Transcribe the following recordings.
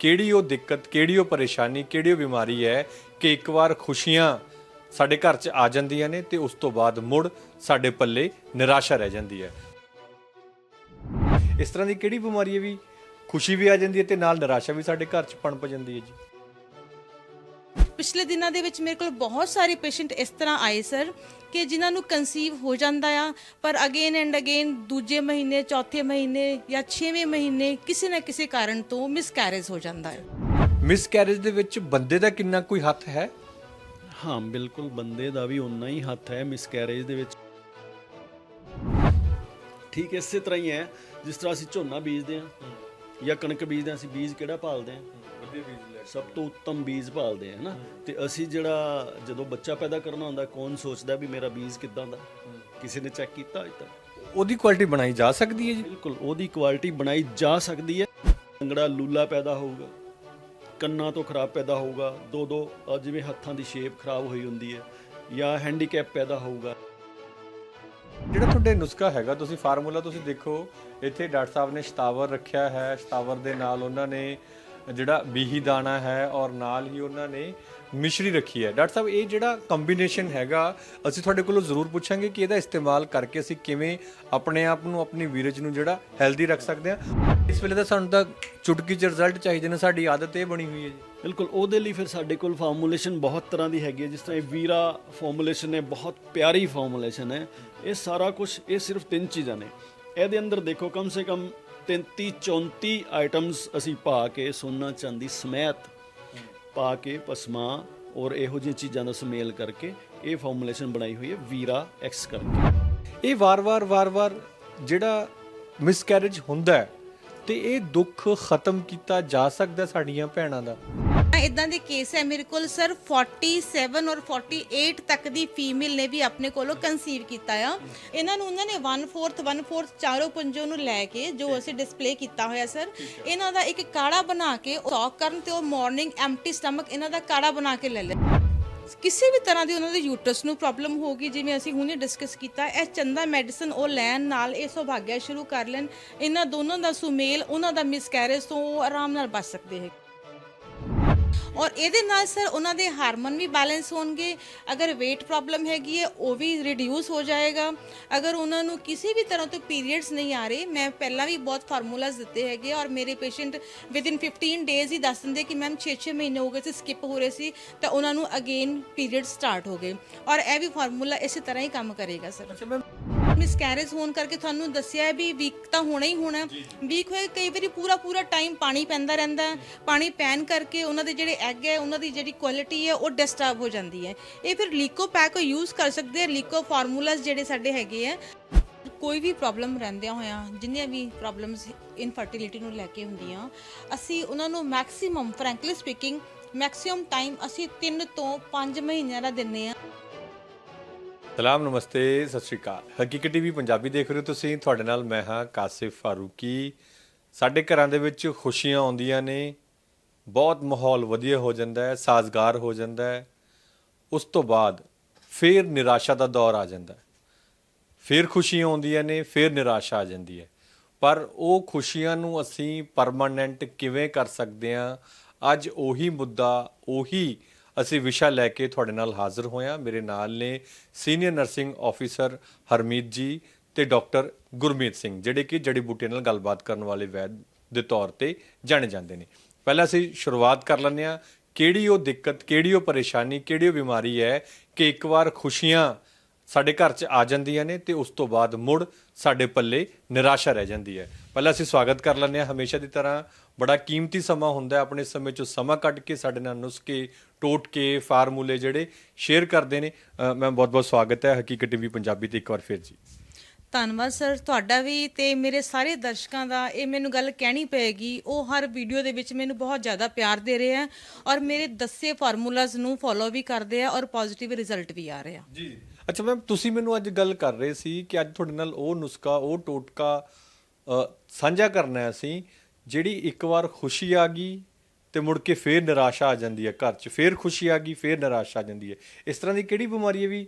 ਕਿਹੜੀ ਉਹ ਦਿੱਕਤ, ਕਿਹੜੀ ਉਹ ਪਰੇਸ਼ਾਨੀ, ਕਿਹੜੀ ਉਹ ਬਿਮਾਰੀ ਹੈ ਕਿ ਇੱਕ ਵਾਰ ਖੁਸ਼ੀਆਂ ਸਾਡੇ ਘਰ 'ਚ ਆ ਜਾਂਦੀਆਂ ਨੇ ਤੇ ਉਸ ਤੋਂ ਬਾਅਦ ਮੁੜ ਸਾਡੇ ਪੱਲੇ ਨਿਰਾਸ਼ਾ ਰਹਿ ਜਾਂਦੀ ਹੈ। ਇਸ ਤਰ੍ਹਾਂ ਦੀ ਕਿਹੜੀ ਬਿਮਾਰੀ ਹੈ ਵੀ ਖੁਸ਼ੀ ਵੀ ਆ ਜਾਂਦੀ ਹੈ ਤੇ ਨਾਲ ਨਿਰਾਸ਼ਾ ਵੀ ਸਾਡੇ ਘਰ 'ਚ ਪਣਪ ਜਾਂਦੀ ਹੈ ਜੀ? ਪਿਛਲੇ ਦਿਨਾਂ ਦੇ ਵਿੱਚ ਮੇਰੇ ਕੋਲ ਬਹੁਤ ਸਾਰੇ ਪੇਸ਼ੈਂਟ ਇਸ ਤਰ੍ਹਾਂ ਆਏ ਸਰ ਕਿ ਜਿਨ੍ਹਾਂ ਨੂੰ ਕਨਸੀਵ ਹੋ ਜਾਂਦਾ ਆ ਪਰ ਅਗੇਨ ਐਂਡ ਅਗੇਨ ਦੂਜੇ ਮਹੀਨੇ ਚੌਥੇ ਮਹੀਨੇ ਜਾਂ 6ਵੇਂ ਮਹੀਨੇ ਕਿਸੇ ਨਾ ਕਿਸੇ ਕਾਰਨ ਤੋਂ ਮਿਸਕੈਰੇਜ ਹੋ ਜਾਂਦਾ ਹੈ। ਮਿਸਕੈਰੇਜ ਦੇ ਵਿੱਚ ਬੰਦੇ ਦਾ ਕਿੰਨਾ ਕੋਈ ਹੱਥ ਹੈ? ਹਾਂ ਬਿਲਕੁਲ ਬੰਦੇ ਦਾ ਵੀ ਉਨਾ ਹੀ ਹੱਥ ਹੈ ਮਿਸਕੈਰੇਜ ਦੇ ਵਿੱਚ। ਠੀਕ ਇਸੇ ਤਰ੍ਹਾਂ ਹੀ ਹੈ ਜਿਸ ਤਰ੍ਹਾਂ ਅਸੀਂ ਝੋਨਾ ਬੀਜਦੇ ਹਾਂ ਜਾਂ ਕਣਕ ਬੀਜਦੇ ਹਾਂ ਅਸੀਂ ਬੀਜ ਕਿਹੜਾ ਪਾਲਦੇ ਹਾਂ? ਸਭ ਤੋਂ ਉੱਤਮ ਬੀਜ ਪਾਲਦੇ ਹਾਂ ਨਾ। ਤੇ ਅਸੀਂ ਜਿਹੜਾ ਜਦੋਂ ਬੱਚਾ ਪੈਦਾ ਕਰਨਾ ਹੁੰਦਾ ਕੌਣ ਸੋਚਦਾ ਵੀ ਮੇਰਾ ਬੀਜ ਕਿੱਦਾਂ ਦਾ? ਕਿਸੇ ਨੇ ਚੈੱਕ ਕੀਤਾ ਅਜੇ ਤੱਕ ਉਹਦੀ ਕੁਆਲਿਟੀ ਬਣਾਈ ਜਾ ਸਕਦੀ ਹੈ ਜੀ? ਬਿਲਕੁਲ ਉਹਦੀ ਕੁਆਲਿਟੀ ਬਣਾਈ ਜਾ ਸਕਦੀ ਹੈ। ਅੰਗੜਾ ਲੂਲਾ ਪੈਦਾ ਹੋਊਗਾ ਕੰਨਾਂ ਤੋਂ ਖਰਾਬ ਪੈਦਾ ਹੋਊਗਾ ਦੋ ਦੋ ਜਿਵੇਂ ਹੱਥਾਂ ਦੀ ਸ਼ੇਪ ਖਰਾਬ ਹੋਈ ਹੁੰਦੀ ਹੈ ਜਾਂ ਹੈਂਡੀਕੈਪ ਪੈਦਾ ਹੋਊਗਾ। ਜਿਹੜਾ ਤੁਹਾਡੇ ਨੁਸਖਾ ਹੈਗਾ ਤੁਸੀਂ ਫਾਰਮੂਲਾ ਤੁਸੀਂ ਦੇਖੋ ਇੱਥੇ ਡਾਕਟਰ ਸਾਹਿਬ ਨੇ ਸ਼ਤਾਵਰ ਰੱਖਿਆ ਹੈ ਸ਼ਤਾਵਰ ਦੇ ਨਾਲ ਉਹਨਾਂ ਨੇ ਜਿਹੜਾ ਬੀਹੀ ਦਾਣਾ ਹੈ ਔਰ ਨਾਲ ਹੀ ਉਹਨਾਂ ਨੇ ਮਿਸ਼ਰੀ ਰੱਖੀ ਹੈ। ਡਾਕਟਰ ਸਾਹਿਬ, ਇਹ ਜਿਹੜਾ ਕੰਬੀਨੇਸ਼ਨ ਹੈਗਾ, ਅਸੀਂ ਤੁਹਾਡੇ ਕੋਲੋਂ ਜ਼ਰੂਰ ਪੁੱਛਾਂਗੇ ਕਿ ਇਹਦਾ ਇਸਤੇਮਾਲ ਕਰਕੇ ਅਸੀਂ ਕਿਵੇਂ ਆਪਣੇ ਆਪ ਨੂੰ, ਆਪਣੀ ਵੀਰਜ ਨੂੰ ਜਿਹੜਾ ਹੈਲਦੀ ਰੱਖ ਸਕਦੇ ਹਾਂ। ਇਸ ਵੇਲੇ ਤਾਂ ਸਾਨੂੰ ਤਾਂ ਚੁਟਕੀ ਚ ਰਿਜ਼ਲਟ ਚਾਹੀਦੇ ਨੇ, ਸਾਡੀ ਆਦਤ ਇਹ ਬਣੀ ਹੋਈ ਹੈ ਜੀ। ਬਿਲਕੁਲ, ਉਹਦੇ ਲਈ ਫਿਰ ਸਾਡੇ ਕੋਲ ਫਾਰਮੂਲੇਸ਼ਨ ਬਹੁਤ ਤਰ੍ਹਾਂ ਦੀ ਹੈਗੀ ਹੈ। ਜਿਸ ਤਰ੍ਹਾਂ ਇਹ ਵੀਰਾ ਫਾਰਮੂਲੇਸ਼ਨ ਹੈ, ਬਹੁਤ ਪਿਆਰੀ ਫਾਰਮੂਲੇਸ਼ਨ ਹੈ। ਇਹ ਸਾਰਾ ਕੁਝ ਇਹ ਸਿਰਫ ਤਿੰਨ ਚੀਜ਼ਾਂ ਨੇ। ਇਹਦੇ ਅੰਦਰ ਦੇਖੋ, ਕਮ ਸੇ ਕਮ 33 34 ਆਈਟਮਸ ਅਸੀਂ ਪਾ ਕੇ ਸੋਨਾ ਚਾਂਦੀ ਸਮੈਤ ਪਾ ਕੇ ਪਸਮਾ ਔਰ ਇਹੋ ਜਿਹੀਆਂ ਚੀਜ਼ਾਂ ਦਾ ਸੁਮੇਲ ਕਰਕੇ ਇਹ ਫਾਰਮੂਲੇਸ਼ਨ ਬਣਾਈ ਹੋਈ ਹੈ ਵੀਰਾ ਐਕਸ ਕਰਕੇ। ਇਹ ਵਾਰ-ਵਾਰ ਵਾਰ-ਵਾਰ ਜਿਹੜਾ ਮਿਸਕੈਰੇਜ ਹੁੰਦਾ ਹੈ ਤੇ ਇਹ ਦੁੱਖ ਖਤਮ ਕੀਤਾ ਜਾ ਸਕਦਾ ਸਾਡੀਆਂ ਭੈਣਾਂ ਦਾ। ਇਦਾਂ ਦੇ ਕੇਸ ਹੈ ਮੇਰੇ ਕੋਲ ਸਰ 47 ਔਰ 48 ਤੱਕ ਦੀ ਫੀਮੇਲ ਨੇ ਵੀ ਆਪਣੇ ਕੋਲੋਂ ਕਨਸੀਵ ਕੀਤਾ ਆ। ਇਹਨਾਂ ਨੂੰ ਉਹਨਾਂ ਨੇ 1/4 1/4 ਚਾਰੋਂ ਪੰਜੋਂ ਨੂੰ ਲੈ ਕੇ ਜੋ ਅਸੀਂ ਡਿਸਪਲੇ ਕੀਤਾ ਹੋਇਆ ਸਰ ਇਹਨਾਂ ਦਾ ਇੱਕ ਕਾੜਾ ਬਣਾ ਕੇ ਸੌਕ ਕਰਨ ਤੇ ਉਹ ਮਾਰਨਿੰਗ ਐਮਟੀ ਸਟਮਕ ਇਹਨਾਂ ਦਾ ਕਾੜਾ ਬਣਾ ਕੇ ਲੈ ਲੈ ਕਿਸੇ ਵੀ ਤਰ੍ਹਾਂ ਦੀ ਉਹਨਾਂ ਦੇ ਯੂਟਰਸ ਨੂੰ ਪ੍ਰੋਬਲਮ ਹੋਗੀ ਜਿਵੇਂ ਅਸੀਂ ਹੁਣੇ ਡਿਸਕਸ ਕੀਤਾ ਇਹ ਚੰਦਾ ਮੈਡੀਸਨ ਉਹ ਲੈਣ ਨਾਲ ਇਹ ਸੁਭਾਗਿਆ ਸ਼ੁਰੂ ਕਰ ਲੈਣ। ਇਹਨਾਂ ਦੋਨੋਂ ਦਾ ਸੁਮੇਲ ਉਹਨਾਂ ਦਾ ਮਿਸਕੈਰੇਜ ਤੋਂ ਆਰਾਮ ਨਾਲ ਬਚ ਸਕਦੇ ਹੈ ਔਰ ਇਹਦੇ ਨਾਲ ਸਰ ਉਹਨਾਂ ਦੇ ਹਾਰਮੋਨ ਵੀ ਬੈਲੈਂਸ ਹੋਣਗੇ। ਅਗਰ weight ਪ੍ਰੋਬਲਮ ਹੈਗੀ ਹੈ, ਉਹ ਵੀ ਰਿਡਿਊਸ ਹੋ ਜਾਏਗਾ। ਅਗਰ ਉਹਨਾਂ ਨੂੰ ਕਿਸੇ ਵੀ ਤਰ੍ਹਾਂ ਤੋਂ ਪੀਰੀਅਡਸ ਨਹੀਂ ਆ ਰਹੇ, ਮੈਂ ਪਹਿਲਾਂ ਵੀ ਬਹੁਤ ਫਾਰਮੂਲਾਸ ਦਿੱਤੇ ਹੈਗੇ ਔਰ ਮੇਰੇ ਪੇਸ਼ੈਂਟ ਵਿਦਿਨ 15 ਡੇਜ਼ ਹੀ ਦੱਸ ਦਿੰਦੇ ਕਿ ਮੈਮ 6-6 ਮਹੀਨੇ ਹੋ ਗਏ ਸੀ ਸਕਿਪ ਹੋ ਰਹੇ ਸੀ, ਤਾਂ ਉਹਨਾਂ ਨੂੰ ਅਗੇਨ ਪੀਰੀਅਡ ਸਟਾਰਟ ਹੋ ਗਏ। ਔਰ ਇਹ ਵੀ ਫਾਰਮੂਲਾ ਇਸੇ ਤਰ੍ਹਾਂ ਹੀ ਕੰਮ ਕਰੇਗਾ ਸਰ ਅੱਛਾ ਮੈਮ ਮਿਸਕੈਰੇਜ ਹੋਣ ਕਰਕੇ ਤੁਹਾਨੂੰ ਦੱਸਿਆ ਹੈ ਵੀ ਵੀਕ ਤਾਂ ਹੋਣਾ ਹੀ ਹੋਣਾ। ਵੀਕ ਹੋਏ ਕਈ ਵਾਰੀ ਪੂਰਾ ਪੂਰਾ ਟਾਈਮ ਪਾਣੀ ਪੈਂਦਾ ਰਹਿੰਦਾ ਹੈ। ਪਾਣੀ ਪੈਣ ਕਰਕੇ ਉਹਨਾਂ ਦੇ ਜਿਹੜੇ ਐਗ ਹੈ ਉਹਨਾਂ ਦੀ ਜਿਹੜੀ ਕੁਆਲਿਟੀ ਹੈ ਉਹ ਡਿਸਟਰਬ ਹੋ ਜਾਂਦੀ ਹੈ। ਇਹ ਫਿਰ ਲੀਕੋ ਪੈਕ ਯੂਜ਼ ਕਰ ਸਕਦੇ ਆ ਲੀਕੋ ਫਾਰਮੂਲਾਸ ਜਿਹੜੇ ਸਾਡੇ ਹੈਗੇ ਆ ਕੋਈ ਵੀ ਪ੍ਰੋਬਲਮ ਰਹਿੰਦਿਆਂ ਹੋਇਆਂ ਜਿੰਨੀਆਂ ਵੀ ਪ੍ਰੋਬਲਮਸ ਇਨਫਰਟੀਲਿਟੀ ਨੂੰ ਲੈ ਕੇ ਹੁੰਦੀਆਂ ਅਸੀਂ ਉਹਨਾਂ ਨੂੰ maximum frankly speaking maximum time ਅਸੀਂ 3 ਤੋਂ 5 ਮਹੀਨਿਆਂ ਦਾ ਦਿੰਨੇ ਆ ਸਲਾਮ ਨਮਸਤੇ, ਸਤਿ ਸ਼੍ਰੀ ਅਕਾਲ। ਹਕੀਕਤ ਟੀਵੀ ਪੰਜਾਬੀ ਦੇਖ ਰਹੇ ਹੋ ਤੁਸੀਂ। ਤੁਹਾਡੇ ਨਾਲ ਮੈਂ ਹਾਂ ਕਾਸਿਫ ਫਾਰੂਕੀ। ਸਾਡੇ ਘਰਾਂ ਦੇ ਵਿੱਚ ਖੁਸ਼ੀਆਂ ਆਉਂਦੀਆਂ ਨੇ। ਬਹੁਤ ਮਾਹੌਲ ਵਧੀਆ ਹੋ ਜਾਂਦਾ ਹੈ, ਸਾਜ਼ਗਾਰ ਹੋ ਜਾਂਦਾ ਹੈ। ਉਸ ਤੋਂ ਬਾਅਦ ਫਿਰ ਨਿਰਾਸ਼ਾ ਦਾ ਦੌਰ ਆ ਜਾਂਦਾ ਹੈ। ਫਿਰ ਖੁਸ਼ੀਆਂ ਆਉਂਦੀਆਂ ਨੇ, ਫਿਰ ਨਿਰਾਸ਼ਾ ਆ ਜਾਂਦੀ ਹੈ। ਪਰ ਉਹ ਖੁਸ਼ੀਆਂ ਨੂੰ ਅਸੀਂ ਪਰਮਾਨੈਂਟ ਕਿਵੇਂ ਕਰ ਸਕਦੇ ਹਾਂ? ਅੱਜ ਉਹੀ ਮੁੱਦਾ, ਉਹੀ ਅਸੀਂ ਵਿਸ਼ਾ ਲੈ ਕੇ ਤੁਹਾਡੇ ਨਾਲ ਹਾਜ਼ਰ ਹੋਇਆ। ਮੇਰੇ ਨਾਲ ਨੇ ਸੀਨੀਅਰ ਨਰਸਿੰਗ ਆਫੀਸਰ ਹਰਮੀਤ ਜੀ ਤੇ ਡਾਕਟਰ ਗੁਰਮੀਤ ਸਿੰਘ, ਜਿਹੜੇ ਕਿ ਜੜੀ ਬੂਟੀਆਂ ਨਾਲ ਗੱਲਬਾਤ ਕਰਨ ਵਾਲੇ ਵੈਦ ਦੇ ਤੌਰ ਤੇ ਜਾਣੇ ਜਾਂਦੇ ਨੇ। ਪਹਿਲਾਂ ਅਸੀਂ ਸ਼ੁਰੂਆਤ ਕਰ ਲੈਂਦੇ ਹਾਂ। ਕਿਹੜੀ ਉਹ ਦਿੱਕਤ, ਕਿਹੜੀ ਉਹ ਪਰੇਸ਼ਾਨੀ, ਕਿਹੜੀ ਉਹ ਬਿਮਾਰੀ ਹੈ ਕਿ ਇੱਕ ਵਾਰ ਖੁਸ਼ੀਆਂ ਸਾਡੇ ਘਰ 'ਚ ਆ ਜਾਂਦੀਆਂ ਨੇ ਤੇ ਉਸ ਤੋਂ ਬਾਅਦ ਮੁੜ ਸਾਡੇ ਪੱਲੇ ਨਿਰਾਸ਼ਾ ਰਹਿ ਜਾਂਦੀ ਹੈ। ਪਹਿਲਾਂ ਅਸੀਂ ਸਵਾਗਤ ਕਰ ਲੈਂਦੇ ਹਾਂ ਹਮੇਸ਼ਾ ਦੀ ਤਰ੍ਹਾਂ। ਬੜਾ ਕੀਮਤੀ ਸਮਾਂ ਹੁੰਦਾ ਹੈ ਆਪਣੇ ਸਮੇਂ 'ਚੋਂ ਸਮਾਂ ਕੱਢ ਕੇ ਸਾਡੇ ਨਾਲ ਨੁਸਖੇ ਟੋਟਕੇ ਫਾਰਮੂਲੇ ਜਿਹੜੇ ਸ਼ੇਅਰ ਕਰਦੇ ਨੇ ਅ, ਮੈਂ ਬਹੁਤ-ਬਹੁਤ ਸਵਾਗਤ ਹੈ ਹਕੀਕਤ ਟੀਵੀ ਪੰਜਾਬੀ ਤੇ ਇੱਕ ਵਾਰ ਫਿਰ ਜੀ। ਧੰਨਵਾਦ ਸਰ ਤੁਹਾਡਾ ਵੀ ਤੇ ਮੇਰੇ ਸਾਰੇ ਦਰਸ਼ਕਾਂ ਦਾ ਇਹ ਮੈਨੂੰ ਗੱਲ ਕਹਿਣੀ ਪਏਗੀ ਉਹ ਹਰ ਵੀਡੀਓ ਦੇ ਵਿੱਚ ਮੈਨੂੰ ਬਹੁਤ ਜ਼ਿਆਦਾ ਪਿਆਰ ਦੇ ਰਹੇ ਆ ਔਰ ਮੇਰੇ ਦੱਸੇ ਫਾਰਮੂਲਾਜ਼ ਨੂੰ ਫੋਲੋ ਵੀ ਕਰਦੇ ਆ ਔਰ ਪੋਜ਼ਿਟਿਵ ਰਿਜ਼ਲਟ ਵੀ ਆ ਰਹੇ ਆ। ਜੀ ਅੱਛਾ ਮੈਮ ਤੁਸੀਂ ਮੈਨੂੰ ਅੱਜ ਗੱਲ ਕਰ ਰਹੇ ਸੀ ਕਿ ਅੱਜ ਤੁਹਾਡੇ ਨਾਲ ਉਹ ਨੁਸਖਾ ਉਹ ਟੋਟਕਾ ਸਾਂਝਾ ਕਰਨਾ ਹੈ ਅਸੀਂ ਜਿਹੜੀ ਇੱਕ ਵਾਰ ਖੁਸ਼ੀ ਆ ਗਈ ਤੇ ਮੁੜ ਕੇ ਫੇਰ ਨਿਰਾਸ਼ਾ ਆ ਜਾਂਦੀ ਹੈ ਘਰ 'ਚ। ਫੇਰ ਖੁਸ਼ੀ ਆ ਗਈ, ਫੇਰ ਨਿਰਾਸ਼ਾ ਆ ਜਾਂਦੀ ਹੈ। ਇਸ ਤਰ੍ਹਾਂ ਦੀ ਕਿਹੜੀ ਬਿਮਾਰੀ ਹੈ ਵੀ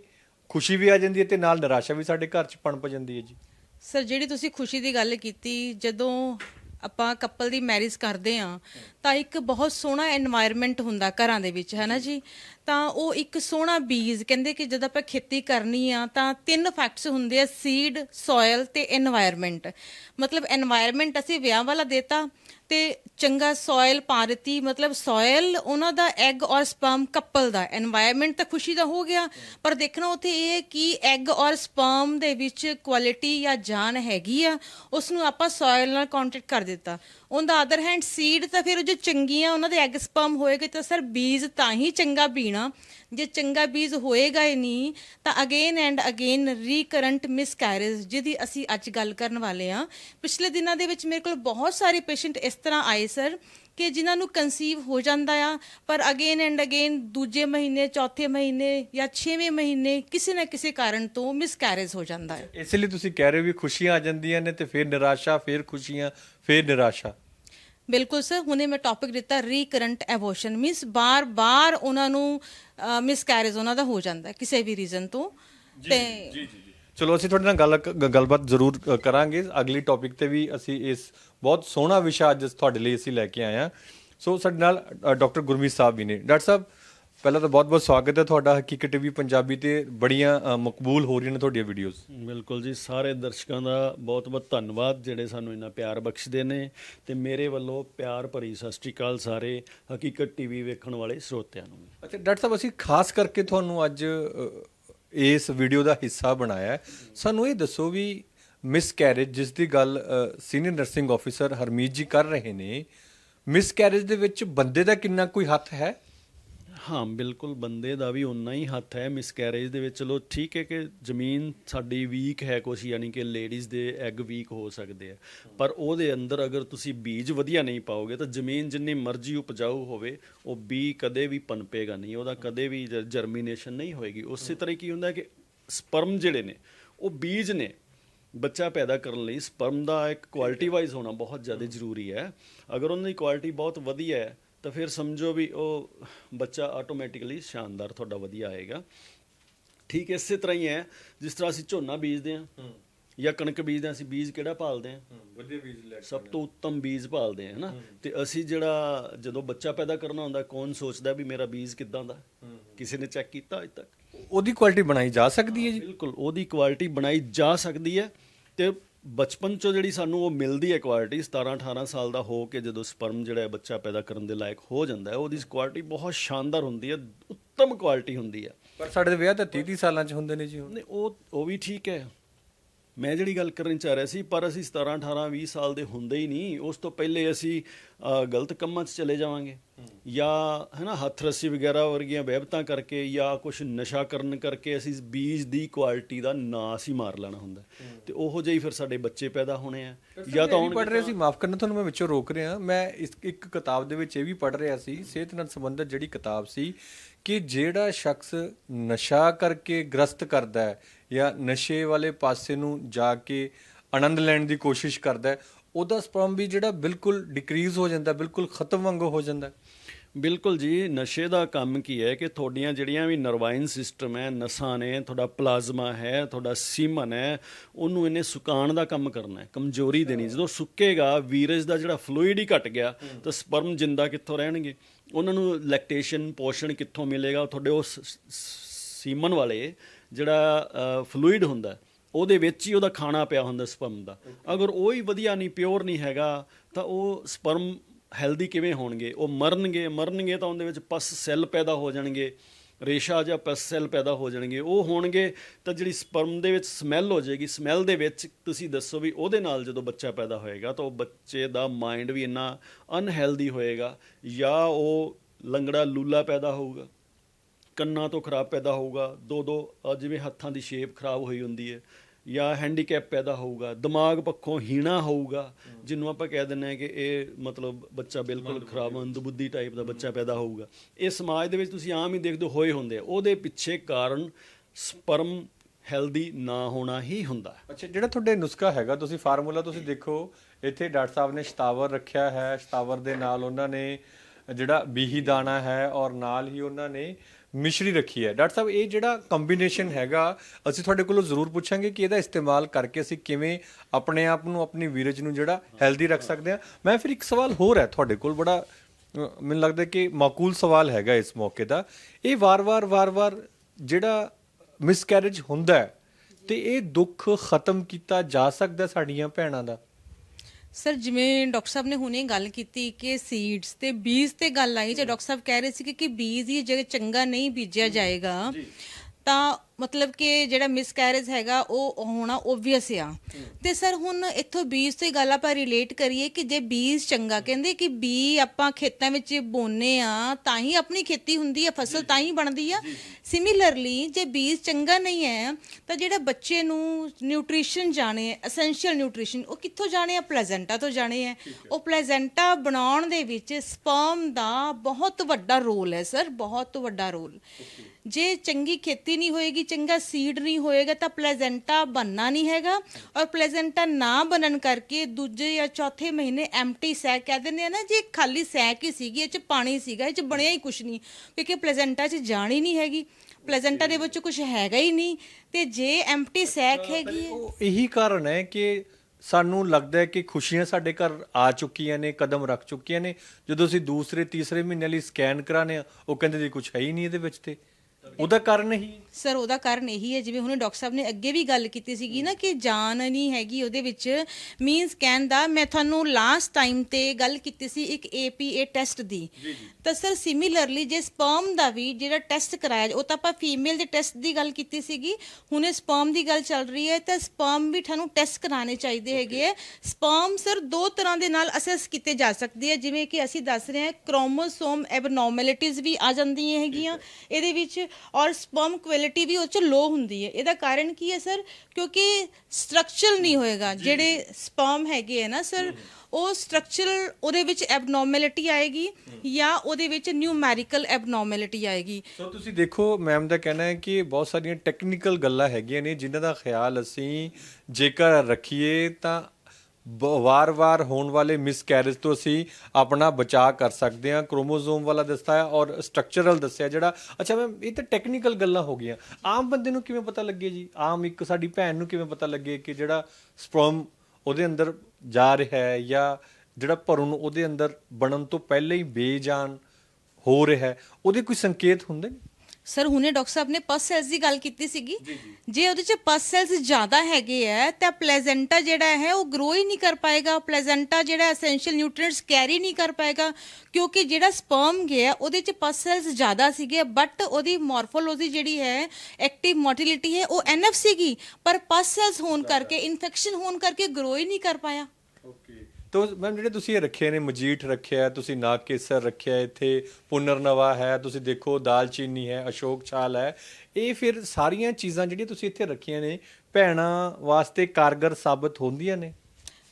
ਖੁਸ਼ੀ ਵੀ ਆ ਜਾਂਦੀ ਹੈ ਤੇ ਨਾਲ ਨਿਰਾਸ਼ਾ ਵੀ ਸਾਡੇ ਘਰ 'ਚ ਪਣਪ ਜਾਂਦੀ ਹੈ ਜੀ? ਸਰ, ਜਿਹੜੀ ਤੁਸੀਂ ਖੁਸ਼ੀ ਦੀ ਗੱਲ ਕੀਤੀ, ਜਦੋਂ ਆਪਾਂ ਕਪਲ ਦੀ ਮੈਰਿਜ ਕਰਦੇ ਆ ਤਾਂ ਇੱਕ ਬਹੁਤ ਸੋਹਣਾ এনवायरमेंट ਹੁੰਦਾ ਘਰਾਂ ਦੇ ਵਿੱਚ, ਹੈ ਨਾ ਜੀ? ਤਾਂ ਉਹ ਇੱਕ ਸੋਹਣਾ ਬੀਜ, ਕਹਿੰਦੇ ਕਿ ਜਦੋਂ ਆਪਾਂ ਖੇਤੀ ਕਰਨੀ ਆ, ਤਾਂ ਤਿੰਨ ਫੈਕਟਸ ਹੁੰਦੇ ਆ ਸੀਡ ਸੋਇਲ ਤੇ এনवायरमेंट ਮਤਲਬ এনवायरमेंट ਅਸੀਂ ਵਿਆਹ ਵਾਲਾ ਦੇਤਾ ਤੇ ਚੰਗਾ ਸੋਇਲ ਭਾਰਤੀ ਮਤਲਬ ਸੋਇਲ ਉਹਨਾਂ ਦਾ ਐਗ ਔਰ ਸਪਰਮ ਕਪਲ ਦਾ এনवायरमेंट ਤਾਂ ਖੁਸ਼ੀ ਦਾ ਹੋ ਗਿਆ, ਪਰ ਦੇਖਣਾ ਉੱਥੇ ਇਹ ਹੈ ਕਿ ਐਗ ਔਰ ਸਪਰਮ ਦੇ ਵਿੱਚ ਕੁਆਲਿਟੀ ਜਾਂ ਜਾਨ ਹੈਗੀ ਆ ਉਸ ਨੂੰ ਆਪਾਂ ਸੋਇਲ ਨਾਲ ਕੰਟੈਕਟ ਕਰ ਦਿੱਤਾ। ਉਹਦਾ ਅਦਰ ਹੈਂਡ ਸੀਡ ਤਾਂ ਫਿਰ ਜੋ ਚੰਗੀਆਂ ਉਹਨਾਂ ਦੇ ਐਗ ਸਪਰਮ ਹੋਏਗੇ ਤਾਂ ਸਰ ਬੀਜ ਤਾਂ ਹੀ ਚੰਗਾ ਬੀਣਾ ਜੇ ਚੰਗਾ ਬੀਜ ਹੋਏਗਾ ਹੀ ਨਹੀਂ, ਤਾਂ again and again recurrent miscarriage ਜਿਹਦੀ ਅਸੀਂ ਅੱਜ ਗੱਲ ਕਰਨ ਵਾਲੇ ਆ ਪਿਛਲੇ ਦਿਨਾਂ ਦੇ ਵਿੱਚ ਮੇਰੇ ਕੋਲ ਬਹੁਤ ਸਾਰੇ ਪੇਸ਼ੈਂਟ ਇਸ ਤਰ੍ਹਾਂ ਆਏ ਸਰ ਕਿ ਜਿਨ੍ਹਾਂ ਨੂੰ ਕਨਸੀਵ ਹੋ ਜਾਂਦਾ ਆ, ਪਰ ਅਗੇਨ ਐਂਡ ਅਗੇਨ ਦੂਜੇ ਮਹੀਨੇ, ਚੌਥੇ ਮਹੀਨੇ ਜਾਂ 6ਵੇਂ ਮਹੀਨੇ ਕਿਸੇ ਨਾ ਕਿਸੇ ਕਾਰਨ ਤੋਂ ਮਿਸਕੈਰੇਜ ਹੋ ਜਾਂਦਾ ਹੈ। ਇਸ ਲਈ ਤੁਸੀਂ ਕਹਿ ਰਹੇ ਹੋ ਵੀ ਖੁਸ਼ੀਆਂ ਆ ਜਾਂਦੀਆਂ ਨੇ ਤੇ ਫਿਰ ਨਿਰਾਸ਼ਾ, ਫਿਰ ਖੁਸ਼ੀਆਂ, ਫਿਰ ਨਿਰਾਸ਼ਾ। ਬਿਲਕੁਲ ਸਰ ਹੁਣੇ ਮੈਂ ਟੌਪਿਕ ਦਿੱਤਾ ਰੀਕਰੰਟ ਐਬੋਰਸ਼ਨ ਮੀਨਸ ਬਾਰ-ਬਾਰ ਉਹਨਾਂ ਨੂੰ ਮਿਸਕੈਰੇਜ ਉਹਨਾਂ ਦਾ ਹੋ ਜਾਂਦਾ ਹੈ ਕਿਸੇ ਵੀ ਰੀਜ਼ਨ ਤੋਂ। ਤੇ ਚਲੋ ਅਸੀਂ ਤੁਹਾਡੇ ਨਾਲ ਗੱਲ ਗੱਲਬਾਤ ਜ਼ਰੂਰ ਕਰਾਂਗੇ। ਅਗਲੀ ਟੌਪਿਕ ਤੇ ਵੀ ਅਸੀਂ ਇਸ ਬਹੁਤ ਸੋਹਣਾ ਵਿਸ਼ਾ ਅੱਜ ਤੁਹਾਡੇ ਲਈ ਅਸੀਂ ਲੈ ਕੇ ਆਏ ਹਾਂ। ਸੋ ਸਾਡੇ ਨਾਲ ਡਾਕਟਰ ਗੁਰਮੀਤ ਸਾਹਿਬ ਵੀ ਨੇ। ਡਾਕਟਰ ਸਾਹਿਬ ਪਹਿਲਾਂ ਤਾਂ ਬਹੁਤ-ਬਹੁਤ ਸਵਾਗਤ ਹੈ ਤੁਹਾਡਾ ਹਕੀਕਤ ਟੀਵੀ ਪੰਜਾਬੀ ਤੇ ਬੜੀਆਂ ਮਕਬੂਲ ਹੋ ਰਹੀਆਂ ਨੇ ਤੁਹਾਡੀਆਂ ਵੀਡੀਓਜ਼ ਬਿਲਕੁਲ ਜੀ ਸਾਰੇ ਦਰਸ਼ਕਾਂ ਦਾ ਬਹੁਤ-ਬਹੁਤ ਧੰਨਵਾਦ ਜਿਹੜੇ ਸਾਨੂੰ ਇੰਨਾ ਪਿਆਰ ਬਖਸ਼ਦੇ ਨੇ ਤੇ ਮੇਰੇ ਵੱਲੋਂ ਪਿਆਰ ਭਰੀ ਸਤਿ ਸ਼੍ਰੀ ਅਕਾਲ ਸਾਰੇ ਹਕੀਕਤ ਟੀਵੀ ਵੇਖਣ ਵਾਲੇ ਸਰੋਤਿਆਂ ਨੂੰ ਅੱਛਾ ਡਾਕਟਰ ਸਾਹਿਬ ਅਸੀਂ ਖਾਸ ਕਰਕੇ ਤੁਹਾਨੂੰ ਅੱਜ ਇਸ ਵੀਡੀਓ ਦਾ ਹਿੱਸਾ ਬਣਾਇਆ। ਸਾਨੂੰ ਇਹ ਦੱਸੋ ਵੀ ਮਿਸਕੈਰੇਜ ਜਿਸ ਦੀ ਗੱਲ ਸੀਨੀਅਰ ਨਰਸਿੰਗ ਆਫੀਸਰ ਹਰਮੀਤ ਜੀ ਕਰ ਰਹੇ ਨੇ ਮਿਸਕੈਰੇਜ ਦੇ ਵਿੱਚ ਬੰਦੇ ਦਾ ਕਿੰਨਾ ਕੋਈ ਹੱਥ ਹੈ? ਹਾਂ, ਬਿਲਕੁਲ ਬੰਦੇ ਦਾ ਵੀ ਉਨਾ ਹੀ ਹੱਥ ਹੈ ਮਿਸਕੈਰੇਜ ਦੇ ਵਿੱਚ। ਚਲੋ, ਠੀਕ ਹੈ ਕਿ ਜ਼ਮੀਨ ਸਾਡੀ ਵੀਕ ਹੈ ਕੁਛ, ਯਾਨੀ ਕਿ ਲੇਡੀਜ਼ ਦੇ ਐਗ ਵੀਕ ਹੋ ਸਕਦੇ ਆ। ਪਰ ਉਹਦੇ ਅੰਦਰ ਅਗਰ ਤੁਸੀਂ ਬੀਜ ਵਧੀਆ ਨਹੀਂ ਪਾਓਗੇ, ਤਾਂ ਜ਼ਮੀਨ ਜਿੰਨੀ ਮਰਜ਼ੀ ਉਪਜਾਊ ਹੋਵੇ, ਉਹ ਬੀ ਕਦੇ ਵੀ ਪਨਪੇਗਾ ਨਹੀਂ। ਉਹਦਾ ਕਦੇ ਵੀ ਜਰਮੀਨੇਸ਼ਨ ਨਹੀਂ ਹੋਏਗੀ। ਉਸੇ ਤਰ੍ਹਾਂ ਕੀ ਹੁੰਦਾ ਕਿ ਸਪਰਮ ਜਿਹੜੇ ਨੇ, ਉਹ ਬੀਜ ਨੇ। ਬੱਚਾ ਪੈਦਾ ਕਰਨ ਲਈ ਸਪਰਮ ਦਾ ਇੱਕ ਕੁਆਲਿਟੀ ਵਾਈਜ਼ ਹੋਣਾ ਬਹੁਤ ਜ਼ਿਆਦਾ ਜ਼ਰੂਰੀ ਹੈ। ਅਗਰ ਉਹਨਾਂ ਦੀ ਕੁਆਲਿਟੀ ਬਹੁਤ ਵਧੀਆ ਹੈ ਤਾਂ ਫਿਰ ਸਮਝੋ ਵੀ ਉਹ ਬੱਚਾ ਆਟੋਮੈਟਿਕਲੀ ਸ਼ਾਨਦਾਰ ਤੁਹਾਡਾ ਵਧੀਆ ਆਏਗਾ। ਠੀਕ ਇਸੇ ਤਰ੍ਹਾਂ ਹੀ ਹੈ ਜਿਸ ਤਰ੍ਹਾਂ ਅਸੀਂ ਝੋਨਾ ਬੀਜਦੇ ਹਾਂ ਜਾਂ ਕਣਕ ਬੀਜਦੇ ਹਾਂ ਅਸੀਂ ਬੀਜ ਕਿਹੜਾ ਪਾਲਦੇ ਹਾਂ? ਵਧੀਆ ਬੀਜ ਲੈ ਸਭ ਤੋਂ ਉੱਤਮ ਬੀਜ ਪਾਲਦੇ ਹਾਂ ਹਨਾ ਤੇ ਅਸੀਂ ਜਿਹੜਾ ਜਦੋਂ ਬੱਚਾ ਪੈਦਾ ਕਰਨਾ ਹੁੰਦਾ ਕੌਣ ਸੋਚਦਾ ਵੀ ਮੇਰਾ ਬੀਜ ਕਿੱਦਾਂ ਦਾ? ਕਿਸੇ ਨੇ ਚੈੱਕ ਕੀਤਾ ਅਜ ਤੱਕ? ਉਹਦੀ ਕੁਆਲਿਟੀ ਬਣਾਈ ਜਾ ਸਕਦੀ ਹੈ ਜੀ? ਬਿਲਕੁਲ ਉਹਦੀ ਕੁਆਲਿਟੀ ਬਣਾਈ ਜਾ ਸਕਦੀ ਹੈ ਤੇ ਬਚਪਨ ਚੋਂ ਜਿਹੜੀ ਸਾਨੂੰ ਉਹ ਮਿਲਦੀ ਹੈ ਕੁਆਲਿਟੀ 17 18 ਸਾਲ ਦਾ ਹੋ ਕੇ ਜਦੋਂ ਸਪਰਮ ਜਿਹੜਾ ਹੈ ਬੱਚਾ ਪੈਦਾ ਕਰਨ ਦੇ ਲਾਇਕ ਹੋ ਜਾਂਦਾ ਹੈ ਉਹਦੀ ਕੁਆਲਿਟੀ ਬਹੁਤ ਸ਼ਾਨਦਾਰ ਹੁੰਦੀ ਹੈ ਉੱਤਮ ਕੁਆਲਿਟੀ ਹੁੰਦੀ ਹੈ। ਪਰ ਸਾਡੇ ਦੇ ਵਿਆਹ ਤਾਂ 30 30 ਸਾਲਾਂ 'ਚ ਹੁੰਦੇ ਨੇ ਜੀ ਉਹ ਉਹ ਵੀ ਠੀਕ ਹੈ। ਮੈਂ ਜਿਹੜੀ ਗੱਲ ਕਰਨ ਚਾਹ ਰਿਹਾ ਸੀ ਪਰ ਅਸੀਂ 17 18 20 ਸਾਲ ਦੇ ਹੁੰਦੇ ਹੀ ਨਹੀਂ ਉਸ ਤੋਂ ਪਹਿਲੇ ਅਸੀਂ ਗਲਤ ਕੰਮਾਂ 'ਚ ਚਲੇ ਜਾਵਾਂਗੇ। ਜਾਂ ਹੈਨਾ ਹੱਥ ਰੱਸੀ ਵਗੈਰਾ ਵਰਗੀਆਂ ਵਹਿਬਤਾਂ ਕਰਕੇ ਜਾਂ ਕੁਝ ਨਸ਼ਾ ਕਰਨ ਕਰਕੇ ਅਸੀਂ ਬੀਜ ਦੀ ਕੁਆਲਿਟੀ ਦਾ ਨਾਸ ਹੀ ਮਾਰ ਲੈਣਾ ਹੁੰਦਾ। ਤੇ ਉਹੋ ਜਿਹੀ ਫਿਰ ਸਾਡੇ ਬੱਚੇ ਪੈਦਾ ਹੋਣੇ ਆ। ਜਾਂ ਤਾਂ ਪੜ ਰਿਹਾ ਸੀ ਮਾਫ ਕਰਨਾ ਤੁਹਾਨੂੰ ਮੈਂ ਵਿੱਚੋਂ ਰੋਕ ਰਿਹਾ। ਮੈਂ ਇਸ ਇੱਕ ਕਿਤਾਬ ਦੇ ਵਿੱਚ ਇਹ ਵੀ ਪੜ ਰਿਹਾ ਸੀ ਸਿਹਤ ਨਾਲ ਸੰਬੰਧਿਤ ਜਿਹੜੀ ਕਿਤਾਬ ਸੀ ਕਿ ਜਿਹੜਾ ਸ਼ਖਸ ਨਸ਼ਾ ਕਰਕੇ ਗ੍ਰਸਤ ਕਰਦਾ ਹੈ ਜਾਂ ਨਸ਼ੇ ਵਾਲੇ ਪਾਸੇ ਨੂੰ ਜਾ ਕੇ ਆਨੰਦ ਲੈਣ ਦੀ ਕੋਸ਼ਿਸ਼ ਕਰਦਾ ਹੈ, ਉਹਦਾ ਸਪਰਮ ਵੀ ਜਿਹੜਾ ਬਿਲਕੁਲ ਡਿਕਰੀਜ਼ ਹੋ ਜਾਂਦਾ, ਬਿਲਕੁਲ ਖਤਮ ਵਾਂਗੂ ਹੋ ਜਾਂਦਾ। ਬਿਲਕੁਲ ਜੀ, ਨਸ਼ੇ ਦਾ ਕੰਮ ਕੀ ਹੈ ਕਿ ਤੁਹਾਡੀਆਂ ਜਿਹੜੀਆਂ ਵੀ ਨਰਵਾਈਨ ਸਿਸਟਮ ਹੈ, ਨਸਾਂ ਨੇ, ਤੁਹਾਡਾ ਪਲਾਜ਼ਮਾ ਹੈ, ਤੁਹਾਡਾ ਸੀਮਨ ਹੈ, ਉਹਨੂੰ ਇਹਨੇ ਸੁਕਾਉਣ ਦਾ ਕੰਮ ਕਰਨਾ ਹੈ, ਕਮਜ਼ੋਰੀ ਦੇਣੀ ਜਦੋਂ ਸੁੱਕੇਗਾ ਵੀਰਜ ਦਾ ਜਿਹੜਾ ਫਲੂਇਡ ਹੀ ਘਟ ਗਿਆ, ਤਾਂ ਸਪਰਮ ਜਿੰਦਾ ਕਿੱਥੋਂ ਰਹਿਣਗੇ? ਉਹਨਾਂ ਨੂੰ ਲੈਕਟੇਸ਼ਨ ਪੋਸ਼ਣ ਕਿੱਥੋਂ ਮਿਲੇਗਾ? ਤੁਹਾਡੇ ਉਸ ਸੀਮਨ ਵਾਲੇ ਜਿਹੜਾ ਫਲੂਇਡ ਹੁੰਦਾ ਉਹਦੇ ਵਿੱਚ ਹੀ ਉਹਦਾ ਖਾਣਾ ਪਿਆ ਹੁੰਦਾ ਸਪਰਮ ਦਾ। ਅਗਰ ਉਹ ਹੀ ਵਧੀਆ ਨਹੀਂ, ਪਿਓਰ ਨਹੀਂ ਹੈਗਾ, ਤਾਂ ਉਹ ਸਪਰਮ ਹੈਲਦੀ ਕਿਵੇਂ ਹੋਣਗੇ? ਉਹ ਮਰਨਗੇ ਮਰਨਗੇ ਤਾਂ ਉਹਦੇ ਵਿੱਚ ਪਸ ਸੈੱਲ ਪੈਦਾ ਹੋ ਜਾਣਗੇ, ਰੇਸ਼ਾ ਜਾਂ ਪਸ ਸੈੱਲ ਪੈਦਾ ਹੋ ਜਾਣਗੇ। ਉਹ ਹੋਣਗੇ ਤਾਂ ਜਿਹੜੀ ਸਪਰਮ ਦੇ ਵਿੱਚ ਸਮੈਲ ਹੋ ਜਾਏਗੀ, ਸਮੈਲ ਦੇ ਵਿੱਚ ਤੁਸੀਂ ਦੱਸੋ ਵੀ ਉਹਦੇ ਨਾਲ ਜਦੋਂ ਬੱਚਾ ਪੈਦਾ ਹੋਏਗਾ, ਤਾਂ ਉਹ ਬੱਚੇ ਦਾ ਮਾਈਂਡ ਵੀ ਇੰਨਾ ਅਨਹੈਲਦੀ ਹੋਏਗਾ ਜਾਂ ਉਹ ਲੰਗੜਾ ਲੂਲਾ ਪੈਦਾ ਹੋਊਗਾ। ਕੰਨਾਂ ਤੋਂ ਖਰਾਬ ਪੈਦਾ ਹੋਊਗਾ ਦੋ ਦੋ ਜਿਵੇਂ ਹੱਥਾਂ ਦੀ ਸ਼ੇਪ ਖਰਾਬ ਹੋਈ ਹੁੰਦੀ ਹੈ ਜਾਂ ਹੈਂਡੀਕੈਪ ਪੈਦਾ ਹੋਊਗਾ ਦਿਮਾਗ ਪੱਖੋਂ ਹੀਣਾ ਹੋਊਗਾ ਜਿਹਨੂੰ ਆਪਾਂ ਕਹਿ ਦਿੰਦੇ ਹਾਂ ਕਿ ਇਹ ਮਤਲਬ ਬੱਚਾ ਬਿਲਕੁਲ ਖਰਾਬ ਅੰਧਬੁੱਧੀ ਟਾਈਪ ਦਾ ਬੱਚਾ ਪੈਦਾ ਹੋਊਗਾ। ਇਹ ਸਮਾਜ ਦੇ ਵਿੱਚ ਤੁਸੀਂ ਆਮ ਹੀ ਦੇਖਦੇ ਹੋ ਹੋਏ ਹੁੰਦੇ ਆ ਉਹਦੇ ਪਿੱਛੇ ਕਾਰਨ ਸਪਰਮ ਹੈਲਦੀ ਨਾ ਹੋਣਾ ਹੀ ਹੁੰਦਾ। ਹੈ ਅੱਛਾ ਜਿਹੜਾ ਤੁਹਾਡੇ ਨੁਸਖਾ ਹੈਗਾ ਤੁਸੀਂ ਫਾਰਮੂਲਾ ਤੁਸੀਂ ਦੇਖੋ ਇੱਥੇ ਡਾਕਟਰ ਸਾਹਿਬ ਨੇ ਸ਼ਤਾਵਰ ਰੱਖਿਆ ਹੈ ਸ਼ਤਾਵਰ ਦੇ ਨਾਲ ਉਹਨਾਂ ਨੇ ਜਿਹੜਾ ਬੀਹੀ ਦਾਣਾ ਹੈ ਔਰ ਨਾਲ ਹੀ ਉਹਨਾਂ ਨੇ ਮਿਸ਼ਰੀ ਰੱਖੀ ਹੈ। ਡਾਕਟਰ ਸਾਹਿਬ, ਇਹ ਜਿਹੜਾ ਕੰਬੀਨੇਸ਼ਨ ਹੈਗਾ, ਅਸੀਂ ਤੁਹਾਡੇ ਕੋਲੋਂ ਜ਼ਰੂਰ ਪੁੱਛਾਂਗੇ ਕਿ ਇਹਦਾ ਇਸਤੇਮਾਲ ਕਰਕੇ ਅਸੀਂ ਕਿਵੇਂ ਆਪਣੇ ਆਪ ਨੂੰ, ਆਪਣੀ ਵੀਰਜ ਨੂੰ ਜਿਹੜਾ ਹੈਲਦੀ ਰੱਖ ਸਕਦੇ ਹਾਂ। ਮੈਂ ਫਿਰ ਇੱਕ ਸਵਾਲ ਹੋਰ ਹੈ ਤੁਹਾਡੇ ਕੋਲ, ਬੜਾ ਮੈਨੂੰ ਲੱਗਦਾ ਕਿ ਮਾਕੂਲ ਸਵਾਲ ਹੈਗਾ ਇਸ ਮੌਕੇ ਦਾ। ਇਹ ਵਾਰ-ਵਾਰ ਵਾਰ-ਵਾਰ ਜਿਹੜਾ ਮਿਸਕੈਰੇਜ ਹੁੰਦਾ ਹੈ, ਤੇ ਇਹ ਦੁੱਖ ਖਤਮ ਕੀਤਾ ਜਾ ਸਕਦਾ ਸਾਡੀਆਂ ਭੈਣਾਂ ਦਾ? ਸਰ, ਜਿਵੇਂ ਡਾਕਟਰ ਸਾਹਿਬ ਨੇ ਹੁਣੇ ਗੱਲ ਕੀਤੀ ਕਿ ਸੀਡਸ ਤੇ ਬੀਜ ਤੇ ਗੱਲ ਆਈ, ਜੇ ਡਾਕਟਰ ਸਾਹਿਬ ਕਹਿ ਰਹੇ ਸੀ ਕਿ ਬੀਜ ਹੀ ਜੇ ਚੰਗਾ ਨਹੀਂ ਬੀਜਿਆ ਜਾਏਗਾ। ਤਾਂ ਮਤਲਬ ਕਿ ਜਿਹੜਾ ਮਿਸਕੈਰੇਜ ਹੈਗਾ, ਉਹ ਹੋਣਾ ਓਬਵੀਅਸ ਆ। ਤੇ ਸਰ, ਹੁਣ ਇੱਥੋਂ ਬੀਜ ਤੋਂ ਹੀ ਗੱਲ ਆਪਾਂ ਰਿਲੇਟ ਕਰੀਏ ਕਿ ਜੇ ਬੀਜ ਚੰਗਾ ਕਹਿੰਦੇ ਕਿ ਬੀ ਆਪਾਂ ਖੇਤਾਂ ਵਿੱਚ ਬੋਨੇ ਆ, ਤਾਂ ਹੀ ਆਪਣੀ ਖੇਤੀ ਹੁੰਦੀ ਆ, ਫਸਲ ਤਾਂ ਹੀ ਬਣਦੀ ਆ। ਸਿਮਿਲਰਲੀ ਜੇ ਬੀਜ ਚੰਗਾ ਨਹੀਂ ਹੈ, ਤਾਂ ਜਿਹੜਾ ਬੱਚੇ ਨੂੰ ਨਿਊਟ੍ਰੀਸ਼ਨ ਜਾਣੇ ਹੈ ਐਸੈਂਸ਼ੀਅਲ ਨਿਊਟ੍ਰੀਸ਼ਨ ਉਹ ਕਿੱਥੋਂ ਜਾਣੇ ਆ? ਪਲੈਜੈਂਟਾ ਤੋਂ ਜਾਣੇ ਹੈ ਉਹ ਪਲੈਜੈਂਟਾ ਬਣਾਉਣ ਦੇ ਵਿੱਚ ਸਪਰਮ ਦਾ ਬਹੁਤ ਵੱਡਾ ਰੋਲ ਹੈ, ਸਰ, ਬਹੁਤ ਵੱਡਾ ਰੋਲ ਜੇ ਚੰਗੀ ਖੇਤੀ ਨਹੀਂ ਹੋਏਗੀ ਚੰਗਾ ਸੀਡ ਨਹੀਂ ਹੋਏਗਾ ਤਾਂ ਪਲੇਜ਼ੈਂਟਾ ਬਣਨਾ ਨਹੀਂ ਹੈਗਾ। ਔਰ ਪਲੇਜ਼ੈਂਟਾ ਨਾ ਬਣਨ ਕਰਕੇ ਦੂਜੇ ਜਾਂ ਚੌਥੇ ਮਹੀਨੇ ਐਮਟੀ ਸੈਕ ਕਹਿ ਦਿੰਦੇ ਆ ਨਾ ਜੀ ਖਾਲੀ ਸੈਕ ਹੀ ਸੀਗੀ ਇਹ ਚ ਪਾਣੀ ਸੀਗਾ ਇਹ ਚ ਬਣਿਆ ਹੀ ਕੁਝ ਨਹੀਂ ਕਿਉਂਕਿ ਪਲੇਜ਼ੈਂਟਾ ਚ ਜਾਣ ਹੀ ਨਹੀਂ ਹੈਗੀ। ਪਲੇਜ਼ੈਂਟਾ ਦੇ ਵਿੱਚ ਕੁਝ ਹੈਗਾ ਹੀ ਨਹੀਂ ਤੇ ਜੇ ਐਮਟੀ ਸੈਕ ਹੈਗੀ ਹੈ ਉਹ ਇਹੀ ਕਾਰਨ ਹੈ ਕਿ ਸਾਨੂੰ ਲੱਗਦਾ ਹੈ ਕਿ ਖੁਸ਼ੀਆਂ ਸਾਡੇ ਘਰ ਆ ਚੁੱਕੀਆਂ ਨੇ ਕਦਮ ਰੱਖ ਚੁੱਕੀਆਂ ਨੇ। ਜਦੋਂ ਅਸੀਂ ਦੂਸਰੇ ਤੀਸਰੇ ਮਹੀਨੇ ਲਈ ਸਕੈਨ ਕਰਾਣੇ ਆ ਉਹ ਕਹਿੰਦੇ ਜੀ ਕੁਝ ਹੈ ਹੀ ਨਹੀਂ ਇਹਦੇ ਵਿੱਚ ਤੇ। ਉਹਦਾ ਕਾਰਨ ਹੀ। ਸਰ ਉਹਦਾ ਕਾਰਨ ਇਹੀ ਹੈ ਜਿਵੇਂ ਹੁਣੇ ਡਾਕਟਰ ਸਾਹਿਬ ਨੇ ਅੱਗੇ ਵੀ ਗੱਲ ਕੀਤੀ ਸੀਗੀ ਨਾ ਕਿ ਜਾਨ ਨਹੀਂ ਹੈਗੀ ਉਹਦੇ ਵਿੱਚ ਮੀਨਸ ਕਹਿਣ ਦਾ ਮੈਂ ਤੁਹਾਨੂੰ ਲਾਸਟ ਟਾਈਮ ਤੇ ਗੱਲ ਕੀਤੀ ਸੀ ਇੱਕ APA ਟੈਸਟ ਦੀ। ਤਾਂ ਸਰ ਸਿਮਿਲਰਲੀ ਜੇ ਸਪਰਮ ਦਾ ਵੀ ਜਿਹੜਾ ਟੈਸਟ ਕਰਾਇਆ ਉਹ ਤਾਂ ਆਪਾਂ ਫੀਮੇਲ ਦੇ ਟੈਸਟ ਦੀ ਗੱਲ ਕੀਤੀ ਸੀਗੀ ਹੁਣੇ ਸਪਰਮ ਦੀ ਗੱਲ ਚੱਲ ਰਹੀ ਹੈ ਤਾਂ ਸਪਰਮ ਵੀ ਤੁਹਾਨੂੰ ਟੈਸਟ ਕਰਾਣੇ ਚਾਹੀਦੇ ਹੈਗੇ ਆ ਸਪਰਮ ਸਰ ਦੋ ਤਰ੍ਹਾਂ ਦੇ ਨਾਲ ਅਸੈਸ ਕੀਤੇ ਜਾ ਸਕਦੇ ਹੈ ਜਿਵੇਂ ਕਿ ਅਸੀਂ ਦੱਸ ਰਹੇ ਹਾਂ ਕ੍ਰੋਮੋਸੋਮ ਐਬਨੋਰਮੈਲਿਟੀਜ਼ ਵੀ ਆ ਜਾਂਦੀਆਂ ਹੈਗੀਆਂ ਇਹਦੇ ਵਿੱਚ ਔਰ ਸਪਰਮ ਕੁਆਲਿਟੀ ਵੀ ਉਹ ਚ ਲੋ ਹੁੰਦੀ ਹੈ। ਇਹਦਾ ਕਾਰਨ ਕੀ ਹੈ ਸਰ ਕਿਉਂਕਿ ਸਟਰਕਚਰ ਨਹੀਂ ਹੋਏਗਾ। ਜਿਹੜੇ ਸਪਰਮ ਹੈਗੇ ਹੈ ਨਾ ਸਰ ਉਹ ਸਟਰਕਚਰਲ ਉਹਦੇ ਵਿੱਚ ਐਬਨੋਰਮੈਲਿਟੀ ਆਏਗੀ ਜਾਂ ਉਹਦੇ ਵਿੱਚ ਨਿਊਮੈਰੀਕਲ ਐਬਨੋਰਮੈਲਿਟੀ ਆਏਗੀ। ਸੋ ਤੁਸੀਂ ਦੇਖੋ ਮੈਮ ਦਾ ਕਹਿਣਾ ਹੈ ਕਿ ਬਹੁਤ ਸਾਰੀਆਂ ਟੈਕਨੀਕਲ ਗੱਲਾਂ ਹੈਗੀਆਂ ਨੇ ਜਿਨ੍ਹਾਂ ਦਾ ਖਿਆਲ ਅਸੀਂ ਜੇਕਰ ਰੱਖੀਏ ਤਾਂ ਵਾਰ-ਵਾਰ ਹੋਣ ਵਾਲੇ ਮਿਸਕੈਰੇਜ ਤੋਂ ਅਸੀਂ ਆਪਣਾ ਬਚਾਅ ਕਰ ਸਕਦੇ ਹਾਂ। ਕ੍ਰੋਮੋਸੋਮ ਵਾਲਾ ਦੱਸਦਾ ਔਰ ਸਟਰਕਚਰਲ ਦੱਸਿਆ ਜਿਹੜਾ, ਅੱਛਾ ਮੈਮ ਇਹ ਤਾਂ ਟੈਕਨੀਕਲ ਗੱਲਾਂ ਹੋ ਗਈਆਂ। ਆਮ ਬੰਦੇ ਨੂੰ ਕਿਵੇਂ ਪਤਾ ਲੱਗੇ ਜੀ? ਆਮ ਇੱਕ ਸਾਡੀ ਭੈਣ ਨੂੰ ਕਿਵੇਂ ਪਤਾ ਲੱਗੇ ਕਿ ਜਿਹੜਾ ਸਪਰਮ ਉਹਦੇ ਅੰਦਰ ਜਾ ਰਿਹਾ ਹੈ ਜਾਂ ਜਿਹੜਾ ਭਰੂਣ ਉਹਦੇ ਅੰਦਰ ਬਣਨ ਤੋਂ ਪਹਿਲਾਂ ਹੀ ਬੇਜਾਨ ਹੋ ਰਿਹਾ ਹੈ? ਉਹਦੇ ਕੋਈ ਸੰਕੇਤ ਹੁੰਦੇ ਨੇ? ਸਰ ਹੁਣੇ ਡਾਕਟਰ ਸਾਹਿਬ ਨੇ ਪਸ ਸੈਲਸ ਦੀ ਗੱਲ ਕੀਤੀ ਸੀਗੀ। ਜੇ ਉਹਦੇ ਚ ਪਸ ਸੈਲਸ ਜ਼ਿਆਦਾ ਹੈਗੇ ਆ ਤਾਂ ਪਲੇਜ਼ੈਂਟਾ ਜਿਹੜਾ ਹੈ ਉਹ ਗਰੋ ਹੀ ਨਹੀਂ ਕਰ ਪਾਏਗਾ। ਪਲੇਜ਼ੈਂਟਾ ਜਿਹੜਾ ਐਸੈਂਸ਼ੀਅਲ ਨਿਊਟ੍ਰੀਐਂਟਸ ਕੈਰੀ ਨਹੀਂ ਕਰ ਪਾਏਗਾ ਕਿਉਂਕਿ ਜਿਹੜਾ ਸਪਰਮ ਗਿਆ ਉਹਦੇ ਚ ਪਸ ਸੈਲਸ ਜ਼ਿਆਦਾ ਸੀਗੇ ਬਟ ਉਹਦੀ ਮਾਰਫੋਲੋਜੀ ਜਿਹੜੀ ਹੈ ਐਕਟਿਵ ਮੋਟਿਲਿਟੀ ਹੈ ਉਹ ਐਨਐਫ ਸੀਗੀ। ਪਰ ਪਸ ਸੈਲਸ ਹੋਣ ਕਰਕੇ ਇਨਫੈਕਸ਼ਨ ਹੋਣ ਕਰਕੇ ਗਰੋ ਹੀ ਨਹੀਂ ਕਰ ਪਾਇਆ। ਓਕੇ ਤੋ ਮੈਮ ਜਿਹੜੇ ਤੁਸੀਂ ਇਹ ਰੱਖੇ ਨੇ ਮਜੀਠ ਰੱਖਿਆ ਤੁਸੀਂ ਨਾਗ ਕੇਸਰ ਰੱਖਿਆ ਇੱਥੇ ਪੁਨਰਨਵਾ ਹੈ ਤੁਸੀਂ ਦੇਖੋ ਦਾਲਚੀਨੀ ਹੈ ਅਸ਼ੋਕ ਛਾਲ ਹੈ ਇਹ ਫਿਰ ਸਾਰੀਆਂ ਚੀਜ਼ਾਂ ਜਿਹੜੀਆਂ ਤੁਸੀਂ ਇੱਥੇ ਰੱਖੀਆਂ ਨੇ ਭੈਣਾਂ ਵਾਸਤੇ ਕਾਰਗਰ ਸਾਬਤ ਹੁੰਦੀਆਂ ਨੇ?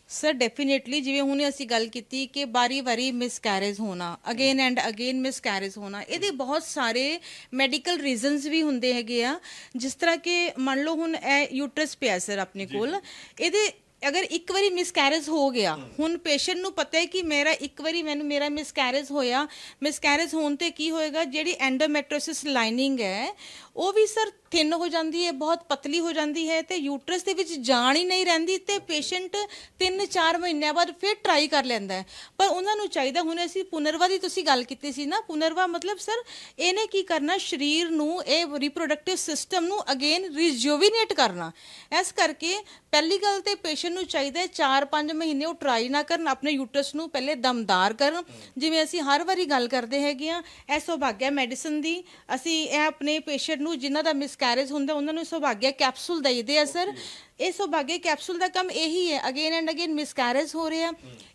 ਸਰ ਡੈਫੀਨੇਟਲੀ ਜਿਵੇਂ ਹੁਣੇ ਅਸੀਂ ਗੱਲ ਕੀਤੀ ਕਿ ਬਾਰੀ-ਬਾਰੀ ਮਿਸਕੈਰੇਜ ਹੋਣਾ ਅਗੇਨ ਐਂਡ ਅਗੇਨ ਮਿਸਕੈਰੇਜ ਹੋਣਾ ਇਹਦੇ ਬਹੁਤ ਸਾਰੇ ਮੈਡੀਕਲ ਰੀਜ਼ਨਸ ਵੀ ਹੁੰਦੇ ਹੈਗੇ ਆ। ਜਿਸ ਤਰ੍ਹਾਂ ਕਿ ਮੰਨ ਲਓ ਹੁਣ ਇਹ ਯੂਟਰਸ ਪਿਆ ਸਰ ਆਪਣੇ ਕੋਲ ਇਹਦੇ ਅਗਰ ਇੱਕ ਵਾਰੀ ਮਿਸਕੈਰੇਜ ਹੋ ਗਿਆ ਹੁਣ ਪੇਸ਼ੈਂਟ ਨੂੰ ਪਤਾ ਹੈ ਕਿ ਮੇਰਾ ਇੱਕ ਵਾਰੀ ਮੈਨੂੰ ਮੇਰਾ ਮਿਸਕੈਰੇਜ ਹੋਇਆ। ਮਿਸਕੈਰੇਜ ਹੋਣ ਤੇ ਕੀ ਹੋਏਗਾ? ਜਿਹੜੀ ਐਂਡੋਮੈਟ੍ਰੋਸਿਸ ਲਾਈਨਿੰਗ ਹੈ ਉਹ ਵੀ ਸਰ ਥਿਨ ਹੋ ਜਾਂਦੀ ਹੈ, ਬਹੁਤ ਪਤਲੀ ਹੋ ਜਾਂਦੀ ਹੈ ਤੇ ਯੂਟਰਸ ਦੇ ਵਿੱਚ ਜਾਨ ਹੀ ਨਹੀਂ ਰਹਿੰਦੀ ਤੇ ਪੇਸ਼ੈਂਟ 3-4 ਮਹੀਨਿਆਂ ਬਾਅਦ ਫਿਰ ਟਰਾਈ ਕਰ ਲੈਂਦਾ ਹੈ। ਪਰ ਉਹਨਾਂ ਨੂੰ ਚਾਹੀਦਾ, ਹੁਣ ਅਸੀਂ ਪੁਨਰਵਾ ਦੀ ਤੁਸੀਂ ਗੱਲ ਕੀਤੀ ਸੀ ਨਾ, ਪੁਨਰਵਾ ਮਤਲਬ ਸਰ ਇਹਨੇ ਕੀ ਕਰਨਾ, ਸਰੀਰ ਨੂੰ, ਇਹ ਰਿਪਰੋਡਕਟਿਵ ਸਿਸਟਮ ਨੂੰ ਅਗੇਨ ਰਿਜੂਵਿਨੇਟ ਕਰਨਾ। ਇਸ ਕਰਕੇ ਪਹਿਲੀ ਗੱਲ ਤੇ ਪੇਸ਼ੈਂਟ ਨੂੰ ਚਾਹੀਦਾ ਹੈ 4-5 ਮਹੀਨੇ ਉਹ ਟਰਾਈ ਨਾ ਕਰਨ, ਆਪਣੇ ਯੂਟਰਸ ਨੂੰ ਪਹਿਲੇ ਦਮਦਾਰ ਕਰਨ। ਜਿਵੇਂ ਅਸੀਂ ਹਰ ਵਾਰੀ ਗੱਲ ਕਰਦੇ ਹੈਗੇ ਆ ਇਹ ਸੌਭਾਗਿਆ ਮੈਡੀਸਨ ਦੀ, ਅਸੀਂ ਇਹ ਆਪਣੇ ਪੇਸ਼ੈਂਟ ਨੂੰ ਜਿਨ੍ਹਾਂ ਦਾ ਮਿਸ ਮਿਸਕੈਰੇਜ ਹੁੰਦਾ ਉਹਨਾਂ ਨੂੰ ਸੌਭਾਗਿਆ ਕੈਪਸੂਲ ਦੇਈਦੇ ਆ ਸਰ ਇਹ ਸੌਭਾਗਿਆ ਕੈਪਸੂਲ ਦਾ ਕੰਮ ਇਹੀ ਹੈ ਅਗੇਨ ਐਂਡ ਅਗੇਨ ਮਿਸਕੈਰੇਜ ਹੋ ਰਿਹਾ।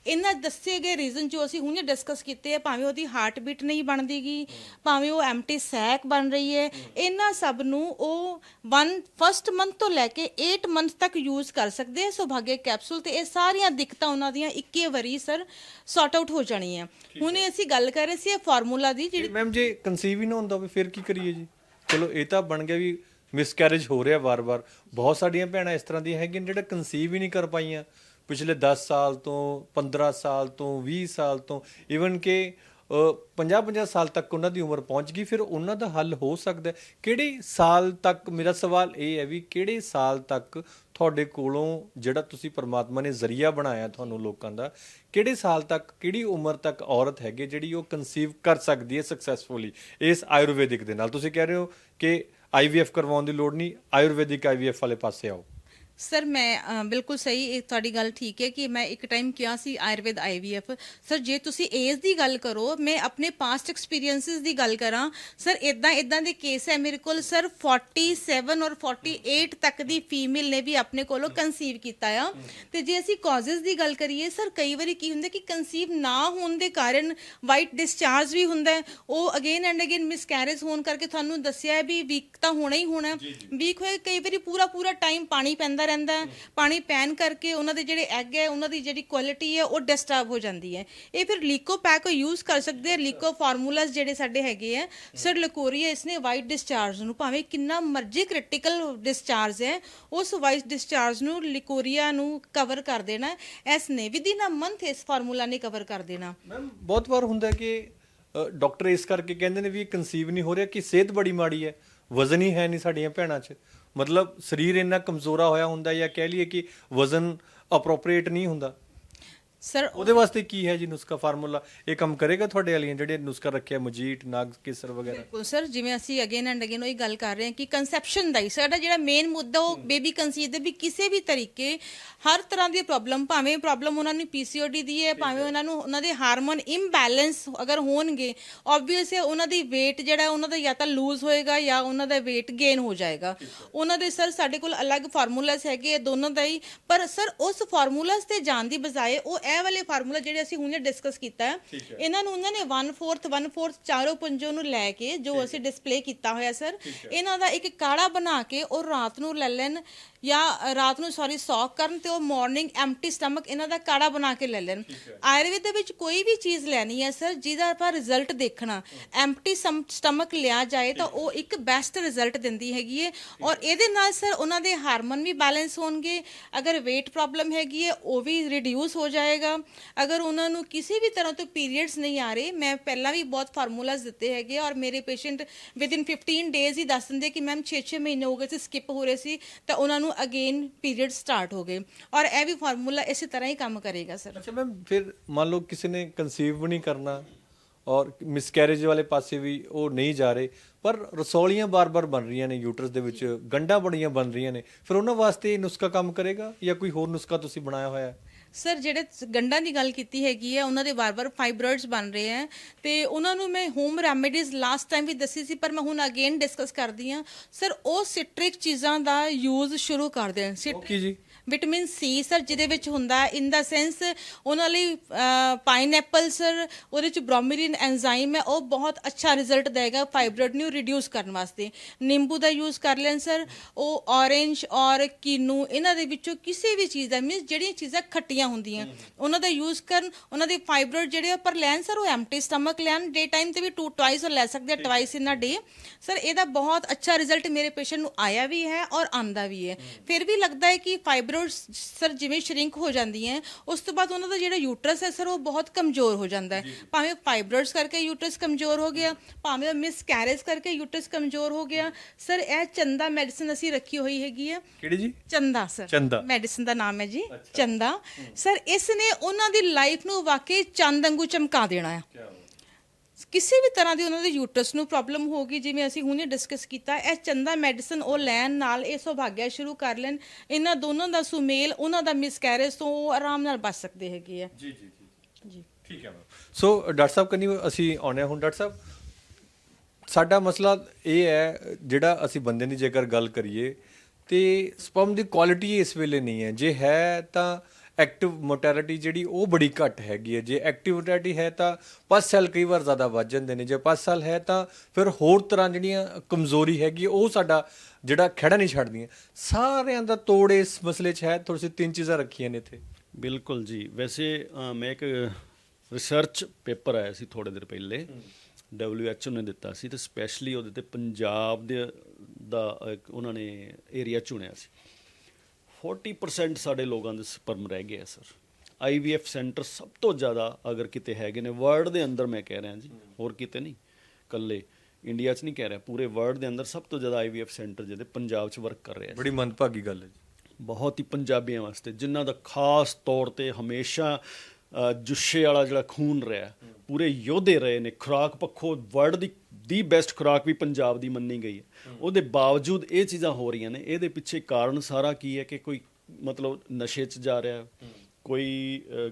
ਇਹਨਾਂ ਦੱਸੇ ਗਏ ਰੀਜ਼ਨ ਜੋ ਅਸੀਂ ਹੁਣੇ ਡਿਸਕਸ ਕੀਤੇ ਆ ਭਾਵੇਂ ਉਹਦੀ ਹਾਰਟ ਬੀਟ ਨਹੀਂ ਬਣਦੀਗੀ ਭਾਵੇਂ ਉਹ ਐਮਟੀ ਸੈਕ ਬਣ ਰਹੀ ਹੈ ਇਹਨਾਂ ਸਭ ਨੂੰ ਉਹ 1 ਫਸਟ ਮੰਥ ਤੋਂ ਲੈ ਕੇ 8 ਮੰਥ ਤੱਕ ਯੂਜ਼ ਕਰ ਸਕਦੇ ਆ ਸੌਭਾਗਿਆ ਕੈਪਸੂਲ ਤੇ। ਇਹ ਸਾਰੀਆਂ ਦਿੱਕਤਾਂ ਉਹਨਾਂ ਦੀਆਂ ਇੱਕੇ ਵਾਰੀ ਸਰ ਸੌਟ ਆਊਟ ਹੋ ਜਾਣੀਆਂ। ਹੁਣੇ ਅਸੀਂ ਗੱਲ ਕਰ ਰਹੇ ਸੀ ਇਹ ਫਾਰਮੂਲਾ ਦੀ ਜਿਹੜੀ ਮੈਮ ਜੇ ਕਨਸੀਵ ਹੀ ਨਾ ਹੁੰਦਾ ਫਿਰ ਕੀ ਕਰੀਏ ਜੀ? ਚਲੋ ਇਹ ਤਾਂ ਬਣ ਗਿਆ ਵੀ ਮਿਸਕੈਰੇਜ ਹੋ ਰਿਹਾ ਵਾਰ-ਵਾਰ। ਬਹੁਤ ਸਾਡੀਆਂ ਭੈਣਾਂ ਇਸ ਤਰ੍ਹਾਂ ਦੀਆਂ ਹੈਗੀਆਂ ਜਿਹੜਾ ਕਨਸੀਵ ਹੀ ਨਹੀਂ ਕਰ ਪਾਈਆਂ। ਪਿਛਲੇ 10 ਸਾਲ ਤੋਂ 15 ਸਾਲ ਤੋਂ 20 ਸਾਲ ਤੋਂ ਈਵਨ ਕਿ 50-50 ਸਾਲ ਤੱਕ ਉਹਨਾਂ ਦੀ ਉਮਰ ਪਹੁੰਚ ਗਈ, ਫਿਰ ਉਹਨਾਂ ਦਾ ਹੱਲ ਹੋ ਸਕਦਾ ਕਿਹੜੇ ਸਾਲ ਤੱਕ, ਮੇਰਾ ਸਵਾਲ ਇਹ ਹੈ ਵੀ ਕਿਹੜੇ ਸਾਲ ਤੱਕ ਤੁਹਾਡੇ ਕੋਲੋਂ ਜਿਹੜਾ ਤੁਸੀਂ ਪਰਮਾਤਮਾ ਨੇ ਜ਼ਰੀਆ ਬਣਾਇਆ ਤੁਹਾਨੂੰ ਲੋਕਾਂ ਦਾ, ਕਿਹੜੇ ਸਾਲ ਤੱਕ, ਕਿਹੜੀ ਉਮਰ ਤੱਕ ਔਰਤ ਹੈਗੀ ਜਿਹੜੀ ਉਹ ਕਨਸੀਵ ਕਰ ਸਕਦੀ ਹੈ ਸਕਸੈਸਫੁਲੀ ਇਸ ਆਯੁਰਵੈਦਿਕ ਦੇ ਨਾਲ? ਤੁਸੀਂ ਕਹਿ ਰਹੇ ਹੋ ਕਿ ਆਈਵੀਐਫ ਕਰਵਾਉਣ ਦੀ ਲੋੜ ਨਹੀਂ, ਆਯੁਰਵੈਦਿਕ ਆਈਵੀਐਫ ਵਾਲੇ ਪਾਸੇ ਆਓ। ਸਰ ਮੈਂ ਬਿਲਕੁਲ ਸਹੀ ਇਹ ਤੁਹਾਡੀ ਗੱਲ ਠੀਕ ਹੈ ਕਿ ਮੈਂ ਇੱਕ ਟਾਈਮ ਕਿਹਾ ਸੀ ਆਯੁਰਵੇਦ ਆਈਵੀਐਫ ਸਰ ਜੇ ਤੁਸੀਂ ਏਜ ਦੀ ਗੱਲ ਕਰੋ ਮੈਂ ਆਪਣੇ ਪਾਸਟ ਐਕਸਪੀਰੀਐਂਸਸ ਦੀ ਗੱਲ ਕਰਾਂ ਸਰ ਇਦਾਂ ਇਦਾਂ ਦੇ ਕੇਸ ਹੈ ਮੇਰੇ ਕੋਲ ਸਰ 47 ਔਰ 48 ਤੱਕ ਦੀ ਫੀਮੇਲ ਨੇ ਵੀ ਆਪਣੇ ਕੋਲੋਂ ਕਨਸੀਵ ਕੀਤਾ ਆ। ਤੇ ਜੇ ਅਸੀਂ ਕਾਜ਼ਸ ਦੀ ਗੱਲ ਕਰੀਏ ਸਰ ਕਈ ਵਾਰੀ ਕੀ ਹੁੰਦਾ ਕਿ ਕਨਸੀਵ ਨਾ ਹੋਣ ਦੇ ਕਾਰਨ ਵਾਈਟ ਡਿਸਚਾਰਜ ਵੀ ਹੁੰਦਾ ਉਹ ਅਗੇਨ ਐਂਡ ਅਗੇਨ ਮਿਸਕੈਰੇਜ ਹੋਣ ਕਰਕੇ ਤੁਹਾਨੂੰ ਦੱਸਿਆ ਵੀ ਵੀਕ ਤਾਂ ਹੋਣਾ ਹੀ ਹੋਣਾ ਵੀਕ ਹੋਏ ਕਈ ਵਾਰੀ ਪੂਰਾ ਪੂਰਾ ਟਾਈਮ ਪਾਣੀ ਪੈਂਦਾ ਰਹਿੰਦਾ, ਪਾਣੀ ਪੈਣ ਕਰਕੇ ਉਹਨਾਂ ਦੇ ਜਿਹੜੇ ਐਗ ਹੈ, ਉਹਨਾਂ ਦੀ ਜਿਹੜੀ ਕੁਆਲਿਟੀ ਹੈ, ਉਹ ਡਿਸਟਰਬ ਹੋ ਜਾਂਦੀ ਹੈ। ਇਹ ਫਿਰ ਲੀਕੋ ਪੈਕ ਯੂਜ਼ ਕਰ ਸਕਦੇ ਆ। ਲੀਕੋ ਫਾਰਮੂਲਾਸ ਜਿਹੜੇ ਸਾਡੇ ਹੈਗੇ ਆ ਸਰ ਲਕੋਰੀਆ ਇਸਨੇ ਵਾਈਟ ਡਿਸਚਾਰਜ ਨੂੰ, ਭਾਵੇਂ ਕਿੰਨਾ ਮਰਜ਼ੀ ਕ੍ਰਿਟੀਕਲ ਡਿਸਚਾਰਜ ਹੈ, ਉਸ ਵਾਈਟ ਡਿਸਚਾਰਜ ਨੂੰ ਲਿਕੋਰੀਆ ਨੂੰ ਕਵਰ ਕਰ ਦੇਣਾ ਇਸ ਨੇ ਵਿਦ ਅ ਮੰਥ ਇਸ ਫਾਰਮੂਲਾ ਨੇ ਕਵਰ ਕਰ ਦੇਣਾ। ਮੈਮ ਬਹੁਤ ਵਾਰ ਹੁੰਦਾ ਕਿ ਡਾਕਟਰ ਇਸ ਕਰਕੇ ਕਹਿੰਦੇ ਨੇ ਵੀ ਕਨਸੀਵ ਨਹੀਂ ਹੋ ਰਿਹਾ ਕਿ ਸਿਹਤ ਬੜੀ ਮਾੜੀ ਹੈ, ਵਜ਼ਨ ਹੀ ਹੈ ਨਹੀਂ ਸਾਡੀਆਂ ਭੈਣਾਂ 'ਚ। ਮਤਲਬ ਸਰੀਰ ਇੰਨਾ ਕਮਜ਼ੋਰਾ ਹੋਇਆ ਹੁੰਦਾ ਜਾਂ ਕਹਿ ਲਈਏ ਕਿ ਵਜ਼ਨ ਅਪਰੋਪਰੀਏਟ ਨਹੀਂ ਹੁੰਦਾ। ਸਰ ਉਹਦੇ ਵਾਸਤੇ ਕੀ ਹੈ ਜੀ ਨੁਸਖਾ ਫਾਰਮੂਲਾ? ਇਹ ਕੰਮ ਕਰੇਗਾ ਤੁਹਾਡੇ ਵਾਲੀਆਂ ਜਿਹੜੇ ਨੁਸਖਾ ਰੱਖਿਆ ਮਜੀਟ ਨਾਗ ਕੇਸਰ ਵਗੈਰਾ? ਬਿਲਕੁਲ ਸਰ ਜਿਵੇਂ ਅਸੀਂ ਅਗੇਨ ਐਂਡ ਅਗੇਨ ਉਹੀ ਗੱਲ ਕਰ ਰਹੇ ਹਾਂ ਕਿ ਕਨਸੈਪਸ਼ਨ ਦਾ ਹੀ। ਸਾਡਾ ਜਿਹੜਾ ਮੇਨ ਮੁੱਦਾ ਉਹ ਬੇਬੀ ਕਨਸੀਵ ਦੇ ਵੀ ਕਿਸੇ ਵੀ ਤਰੀਕੇ ਹਰ ਤਰ੍ਹਾਂ ਦੀ ਪ੍ਰੋਬਲਮ ਭਾਵੇਂ ਪ੍ਰੋਬਲਮ ਉਹਨਾਂ ਨੂੰ ਪੀਸੀਓਡੀ ਦੀ ਹੈ ਭਾਵੇਂ ਉਹਨਾਂ ਨੂੰ ਉਹਨਾਂ ਦੇ ਹਾਰਮੋਨ ਇੰਬੈਲੈਂਸ ਅਗਰ ਹੋਣਗੇ ਆਬਵੀਅਸ ਹੈ ਉਹਨਾਂ ਦੀ weight ਜਿਹੜਾ ਉਹਨਾਂ ਦਾ ਜਾਂ ਤਾਂ ਲੂਜ਼ ਹੋਏਗਾ ਜਾਂ ਉਹਨਾਂ ਦਾ weight ਗੇਨ ਹੋ ਜਾਏਗਾ। ਉਹਨਾਂ ਦੇ ਸਰ ਸਾਡੇ ਕੋਲ ਅਲੱਗ ਫਾਰਮੂਲਾਸ ਹੈਗੇ ਦੋਨੋਂ ਦਾ ਹੀ। ਪਰ ਸਰ ਉਸ ਫਾਰਮੂਲਾਸ ਤੇ ਜਾਣ ਦੀ ਬਜਾਏ ਉਹ ਇਹ ਵਾਲੇ ਫਾਰਮੂਲਾ ਜਿਹੜੇ ਅਸੀਂ ਹੁਣੇ ਡਿਸਕਸ ਕੀਤਾ ਹੈ। ਇਹਨਾਂ ਨੂੰ ਉਹਨਾਂ ਨੇ 1/4 1/4 ਚਾਰੋਂ ਪੰਜੋਂ ਨੂੰ ਲੈ ਕੇ ਜੋ ਅਸੀਂ ਡਿਸਪਲੇ ਕੀਤਾ ਹੋਇਆ ਸਰ ਇਹਨਾਂ ਦਾ ਇੱਕ ਕਾੜਾ ਬਣਾ ਕੇ ਉਹ ਰਾਤ ਨੂੰ ਲੈ ਲੈਣ ਜਾਂ ਰਾਤ ਨੂੰ ਸੌਰੀ ਸੌਕ ਕਰਨ ਤੇ ਉਹ ਮਾਰਨਿੰਗ ਐਮਟੀ ਸਟਮਕ ਇਹਨਾਂ ਦਾ ਕਾੜਾ ਬਣਾ ਕੇ ਲੈ ਲੈਣ। ਆਯੁਰਵੇਦ ਦੇ ਵਿੱਚ ਕੋਈ ਵੀ ਚੀਜ਼ ਲੈਣੀ ਹੈ ਸਰ ਜਿਹਦਾ ਆਪਾਂ ਰਿਜ਼ਲਟ ਦੇਖਣਾ ਐਮਟੀ ਸਟਮਕ ਲਿਆ ਜਾਏ ਤਾਂ ਉਹ ਇੱਕ ਬੈਸਟ ਰਿਜ਼ਲਟ ਦਿੰਦੀ ਹੈਗੀ ਹੈ। ਔਰ ਇਹਦੇ ਨਾਲ ਸਰ ਉਹਨਾਂ ਦੇ ਹਾਰਮੋਨ ਵੀ ਬੈਲੈਂਸ ਹੋਣਗੇ। ਅਗਰ weight ਪ੍ਰੋਬਲਮ ਹੈਗੀ ਹੈ ਉਹ ਵੀ ਰਿਡਿਊਸ ਹੋ ਜਾਏਗਾ। ਅਗਰ ਉਹਨਾਂ ਨੂੰ ਕਿਸੇ ਵੀ ਤਰ੍ਹਾਂ ਤੋਂ ਪੀਰੀਅਡਸ ਨਹੀਂ ਆ ਰਹੇ ਮੈਂ ਪਹਿਲਾਂ ਵੀ ਬਹੁਤ ਫਾਰਮੂਲਾਸ ਦਿੱਤੇ ਹੈਗੇ ਔਰ ਮੇਰੇ ਪੇਸ਼ੈਂਟ ਵਿਦਿਨ 15 ਡੇਜ਼ ਹੀ ਦੱਸ ਦਿੰਦੇ ਕਿ ਮੈਮ 6-6 ਮਹੀਨੇ ਹੋ ਗਏ ਸੀ ਸਕਿਪ ਹੋ ਰਹੇ ਸੀ ਤਾਂ ਉਹਨਾਂ ਨੂੰ ਅਗੇਨ ਪੀਰੀਅਡ ਸਟਾਰਟ ਹੋ ਗਏ। ਔਰ ਇਹ ਵੀ ਫਾਰਮੂਲਾ ਇਸੇ ਤਰ੍ਹਾਂ ਹੀ ਕੰਮ ਕਰੇਗਾ ਸਰ ਅੱਛਾ ਮੈਮ ਫਿਰ ਮੰਨ ਲਓ ਕਿਸੇ ਨੇ ਕਨਸੀਵ ਵੀ ਨਹੀਂ ਕਰਨਾ ਔਰ ਮਿਸਕੈਰੇਜ ਵਾਲੇ ਪਾਸੇ ਵੀ ਉਹ ਨਹੀਂ ਜਾ ਰਹੇ, ਪਰ ਰਸੌਲੀਆਂ ਬਾਰ-ਬਾਰ ਬਣ ਰਹੀਆਂ ਨੇ ਯੂਟਰਸ ਦੇ ਵਿੱਚ ਗੰਢਾਂ ਬੜੀਆਂ ਬਣ ਰਹੀਆਂ ਨੇ। ਫਿਰ ਉਹਨਾਂ ਵਾਸਤੇ ਇਹ ਨੁਸਖਾ ਕੰਮ ਕਰੇਗਾ ਜਾਂ ਕੋਈ ਹੋਰ ਨੁਸਖਾ ਤੁਸੀਂ ਬਣਾਇਆ ਹੋਇਆ ਹੈ? ਸਰ ਜਿਹੜੇ ਗੰਢਾਂ ਦੀ ਗੱਲ ਕੀਤੀ ਹੈਗੀ ਹੈ ਉਹਨਾਂ ਦੇ ਵਾਰ-ਵਾਰ ਫਾਈਬਰੋਇਡਸ ਬਣ ਰਹੇ ਹੈ ਤੇ ਉਹਨਾਂ ਨੂੰ ਮੈਂ ਹੋਮ ਰੈਮੇਡੀਜ਼ ਲਾਸਟ ਟਾਈਮ ਵੀ ਦੱਸੀ ਸੀ ਪਰ ਮੈਂ ਹੁਣ ਅਗੇਨ ਡਿਸਕਸ ਕਰਦੀ ਹਾਂ। ਸਰ ਉਹ ਸਿਟ੍ਰਿਕ ਚੀਜ਼ਾਂ ਦਾ ਯੂਜ਼ ਸ਼ੁਰੂ ਕਰ ਦੇਣ। ਉਹ ਕੀ ਜੀ ਵਿਟਾਮਿਨ ਸੀ ਸਰ ਜਿਹਦੇ ਵਿੱਚ ਹੁੰਦਾ ਇਨ ਦਾ ਸੈਂਸ ਉਹਨਾਂ ਲਈ ਪਾਈਨਐਪਲ ਸਰ ਉਹਦੇ ਚ ਬ੍ਰੋਮੀਲਿਨ ਐਂਜ਼ਾਈਮ ਹੈ ਉਹ ਬਹੁਤ ਅੱਛਾ ਰਿਜ਼ਲਟ ਦੇਗਾ ਫਾਈਬਰੋਇਡ ਨੂੰ ਰਿਡਿਊਸ ਕਰਨ ਵਾਸਤੇ। ਨਿੰਬੂ ਦਾ ਯੂਜ਼ ਕਰ ਲੈਣ ਸਰ ਉਹ ਔਰੇਂਜ ਔਰ ਕੀਨੂ ਇਹਨਾਂ ਦੇ ਵਿੱਚੋਂ ਕਿਸੇ ਵੀ ਚੀਜ਼ ਦਾ ਮੀਨਸ ਜਿਹੜੀਆਂ ਚੀਜ਼ਾਂ ਖੱਟੀਆਂ ਹੁੰਦੀਆਂ ਉਹਨਾਂ ਦਾ ਯੂਜ਼ ਕਰਨ ਉਹਨਾਂ ਦੇ ਫਾਈਬਰੋਇਡ ਜਿਹੜੇ ਆ ਪਰ ਲੈਣ ਸਰ ਉਹ ਐਮਟੀ ਸਟਮਕ ਲੈਣ ਡੇ ਟਾਈਮ ਤੇ ਵੀ ਟੂ ਟਵਾਈਸ ਲੈ ਸਕਦੇ ਆ ਟਵਾਈਸ ਇਨ ਅ ਡੇ ਸਰ ਇਹਦਾ ਬਹੁਤ ਅੱਛਾ ਰਿਜ਼ਲਟ ਮੇਰੇ ਪੇਸ਼ੈਂਟ ਨੂੰ ਆਇਆ ਵੀ ਹੈ ਔਰ ਆਂਦਾ ਵੀ ਹੈ। ਫਿਰ ਵੀ ਲੱਗਦਾ ਹੈ ਕਿ ਫਾਈਬਰੋਇਡ ਸਰ ਜਿਵੇਂ ਸ਼ਰਿੰਕ ਹੋ ਜਾਂਦੀ ਹੈ ਉਸ ਤੋਂ ਬਾਅਦ ਉਹਨਾਂ ਦਾ ਜਿਹੜਾ ਯੂਟਰਸ ਹੈ ਸਰ ਉਹ ਬਹੁਤ ਕਮਜ਼ੋਰ ਹੋ ਜਾਂਦਾ ਹੈ। ਭਾਵੇਂ ਫਾਈਬਰੋਇਡਸ ਕਰਕੇ ਯੂਟਰਸ ਕਮਜ਼ੋਰ ਹੋ ਗਿਆ ਭਾਵੇਂ ਮਿਸਕੈਰੇਜ ਕਰਕੇ ਯੂਟਰਸ ਕਮਜ਼ੋਰ ਹੋ ਗਿਆ। ਸਰ ਇਹ ਚੰਦਾ ਮੈਡੀਸਨ ਅਸੀਂ ਰੱਖੀ ਹੋਈ ਹੈਗੀ ਹੈ। ਕਿਹੜੀ ਜੀ? ਚੰਦਾ ਸਰ। ਚੰਦਾ। ਮੈਡੀਸਨ ਦਾ ਨਾਮ ਹੈ ਜੀ ਚੰਦਾ। ਸਰ ਇਸ ਨੇ ਉਹਨਾਂ ਦੀ ਲਾਈਫ ਨੂੰ ਵਾਕਈ ਚੰਦ ਵਾਂਗੂ ਚਮਕਾ ਦੇਣਾ ਆ ਕਿਸੇ ਵੀ ਤਰ੍ਹਾਂ ਦੀ ਉਹਨਾਂ ਦੇ ਯੂਟਰਸ ਨੂੰ ਪ੍ਰੋਬਲਮ ਹੋਗੀ ਜਿਵੇਂ ਅਸੀਂ ਹੁਣੇ ਡਿਸਕਸ ਕੀਤਾ ਇਹ ਚੰਦਾ ਮੈਡੀਸਨ ਉਹ ਲੈਣ ਨਾਲ ਇਹ ਸੁਭਾਗਿਆ ਸ਼ੁਰੂ ਕਰ ਲੈਣ। ਇਹਨਾਂ ਦੋਨਾਂ ਦਾ ਸੁਮੇਲ ਉਹਨਾਂ ਦਾ ਮਿਸਕੈਰੇਜ ਤੋਂ ਉਹ ਆਰਾਮ ਨਾਲ ਬਚ ਸਕਦੇ ਹੈਗੇ ਆ। ਜੀ ਜੀ ਜੀ ਜੀ। ਠੀਕ ਹੈ ਸੋ ਡਾਕਟਰ ਸਾਹਿਬ ਕਨੀ ਅਸੀਂ ਆਉਣੇ ਹਾਂ ਹੁਣ ਡਾਕਟਰ ਸਾਹਿਬ। ਸਾਡਾ ਮਸਲਾ ਇਹ ਹੈ ਜਿਹੜਾ ਅਸੀਂ ਬੰਦੇ ਦੀ ਜੇਕਰ ਗੱਲ ਕਰੀਏ ਤੇ ਸਪਰਮ ਦੀ ਕੁਆਲਿਟੀ ਇਸ ਵੇਲੇ ਨਹੀਂ ਹੈ। ਜੇ ਹੈ ਤਾਂ ਐਕਟਿਵ ਮੋਟੈਲਿਟੀ ਜਿਹੜੀ ਉਹ ਬੜੀ ਘੱਟ ਹੈਗੀ ਹੈ। ਜੇ ਐਕਟਿਵ ਮੋਟੈਲਿਟੀ ਹੈ ਤਾਂ ਪਸ ਸੈੱਲ ਕਈ ਵਾਰ ਜ਼ਿਆਦਾ ਵੱਧ ਜਾਂਦੇ ਨੇ। ਜੇ ਪਸ ਸੈੱਲ ਹੈ ਤਾਂ ਫਿਰ ਹੋਰ ਤਰ੍ਹਾਂ ਜਿਹੜੀਆਂ ਕਮਜ਼ੋਰੀ ਹੈਗੀ ਹੈ, ਉਹ ਸਾਡਾ ਜਿਹੜਾ ਖੜਾ ਨਹੀਂ ਛੱਡਦੀਆਂ। ਸਾਰਿਆਂ ਦਾ ਤੋੜ ਇਸ ਮਸਲੇ 'ਚ ਹੈ। ਥੋੜੀ ਤਿੰਨ ਚੀਜ਼ਾਂ ਰੱਖੀਆਂ ਨੇ ਇੱਥੇ। ਬਿਲਕੁਲ ਜੀ। ਵੈਸੇ ਮੈਂ ਇੱਕ ਰਿਸਰਚ ਪੇਪਰ ਆਇਆ ਸੀ ਥੋੜੇ ਦਿਨ ਪਹਿਲੇ। WHO ਨੇ ਦਿੱਤਾ ਸੀ ਤੇ ਸਪੈਸ਼ਲੀ ਉਹਦੇ ਤੇ ਪੰਜਾਬ ਦੇ ਦਾ ਇੱਕ ਉਹਨਾਂ ਨੇ ਏਰੀਆ ਚੁਣਿਆ ਸੀ। 40% ਸਾਡੇ ਲੋਕਾਂ ਦੇ ਸਪਰਮ ਰਹਿ ਗਏ ਆ ਸਰ ਆਈਵੀਐਫ ਸੈਂਟਰ ਸਭ ਤੋਂ ਜ਼ਿਆਦਾ ਅਗਰ ਕਿਤੇ ਹੈਗੇ ਨੇ ਵਰਲਡ ਦੇ ਅੰਦਰ ਮੈਂ ਕਹਿ ਰਿਹਾ ਜੀ ਹੋਰ ਕਿਤੇ ਨਹੀਂ ਕੱਲੇ ਇੰਡੀਆ 'ਚ ਨਹੀਂ ਕਹਿ ਰਿਹਾ ਪੂਰੇ ਵਰਲਡ ਦੇ ਅੰਦਰ ਸਭ ਤੋਂ ਜ਼ਿਆਦਾ ਆਈਵੀਐਫ ਸੈਂਟਰ ਜਿਹੜੇ ਪੰਜਾਬ 'ਚ ਵਰਕ ਕਰ ਰਿਹਾ ਬੜੀ ਮੰਦਭਾਗੀ ਗੱਲ ਹੈ ਜੀ। ਬਹੁਤ ਹੀ ਪੰਜਾਬੀਆਂ ਵਾਸਤੇ ਜਿਨ੍ਹਾਂ ਦਾ ਖਾਸ ਤੌਰ ਤੇ ਹਮੇਸ਼ਾ ਜੁੱਸੇ ਵਾਲਾ ਜਿਹੜਾ ਖੂਨ ਰਿਹਾ ਪੂਰੇ ਯੋਧੇ ਰਹੇ ਨੇ ਖੁਰਾਕ ਪੱਖੋਂ ਵਰਲਡ ਦੀ ਦੀ ਬੈਸਟ ਖੁਰਾਕ ਵੀ ਪੰਜਾਬ ਦੀ ਮੰਨੀ ਗਈ ਹੈ। ਉਹਦੇ ਬਾਵਜੂਦ ਇਹ ਚੀਜ਼ਾਂ ਹੋ ਰਹੀਆਂ ਨੇ ਇਹਦੇ ਪਿੱਛੇ ਕਾਰਨ ਸਾਰਾ ਕੀ ਹੈ ਕਿ ਕੋਈ ਮਤਲਬ ਨਸ਼ੇ 'ਚ ਜਾ ਰਿਹਾ ਕੋਈ ਅ,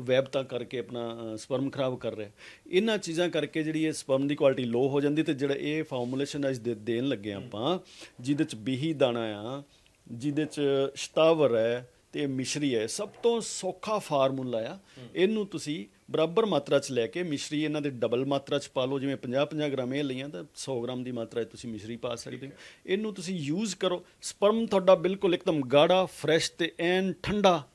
ਵੈਬਤਾ ਕਰਕੇ ਆਪਣਾ ਸਪਰਮ ਖਰਾਬ ਕਰ ਰਿਹਾ। ਇਹਨਾਂ ਚੀਜ਼ਾਂ ਕਰਕੇ ਜਿਹੜੀ ਇਹ ਸਪਰਮ ਦੀ ਕੁਆਲਿਟੀ ਲੋ ਹੋ ਜਾਂਦੀ ਤੇ ਜਿਹੜਾ ਇਹ ਫਾਰਮੂਲੇਸ਼ਨ ਅੱਜ ਦੇ ਦੇਣ ਲੱਗੇ ਆਪਾਂ ਜਿਹਦੇ ਚ ਬੀਹੀ ਦਾਣਾ ਆ ਜਿਹਦੇ ਚ ਸ਼ਤਾਵਰ ਹੈ ਤੇ ਮਿਸ਼ਰੀ ਹੈ। ਸਭ ਤੋਂ ਸੌਖਾ ਫਾਰਮੂਲਾ ਆ। ਇਹਨੂੰ ਤੁਸੀਂ ਬਰਾਬਰ ਮਾਤਰਾ ਚ ਲੈ ਕੇ ਮਿਸ਼ਰੀ ਇਹਨਾਂ ਦੇ ਡਬਲ ਮਾਤਰਾ ਚ ਪਾ ਲਓ। ਜਿਵੇਂ 50 50 ਗ੍ਰਾਮ ਇਹ ਲਈਆਂ ਤਾਂ 100 ਗ੍ਰਾਮ ਦੀ ਮਾਤਰਾ 'ਚ ਤੁਸੀਂ ਮਿਸ਼ਰੀ ਪਾ ਸਕਦੇ ਹੋ। ਇਹਨੂੰ ਤੁਸੀਂ ਯੂਜ਼ ਕਰੋ। ਸਪਰਮ ਤੁਹਾਡਾ ਬਿਲਕੁਲ ਇੱਕਦਮ ਗਾੜਾ ਫਰੈਸ਼ ਤੇ ਐਨ ਠੰਡਾ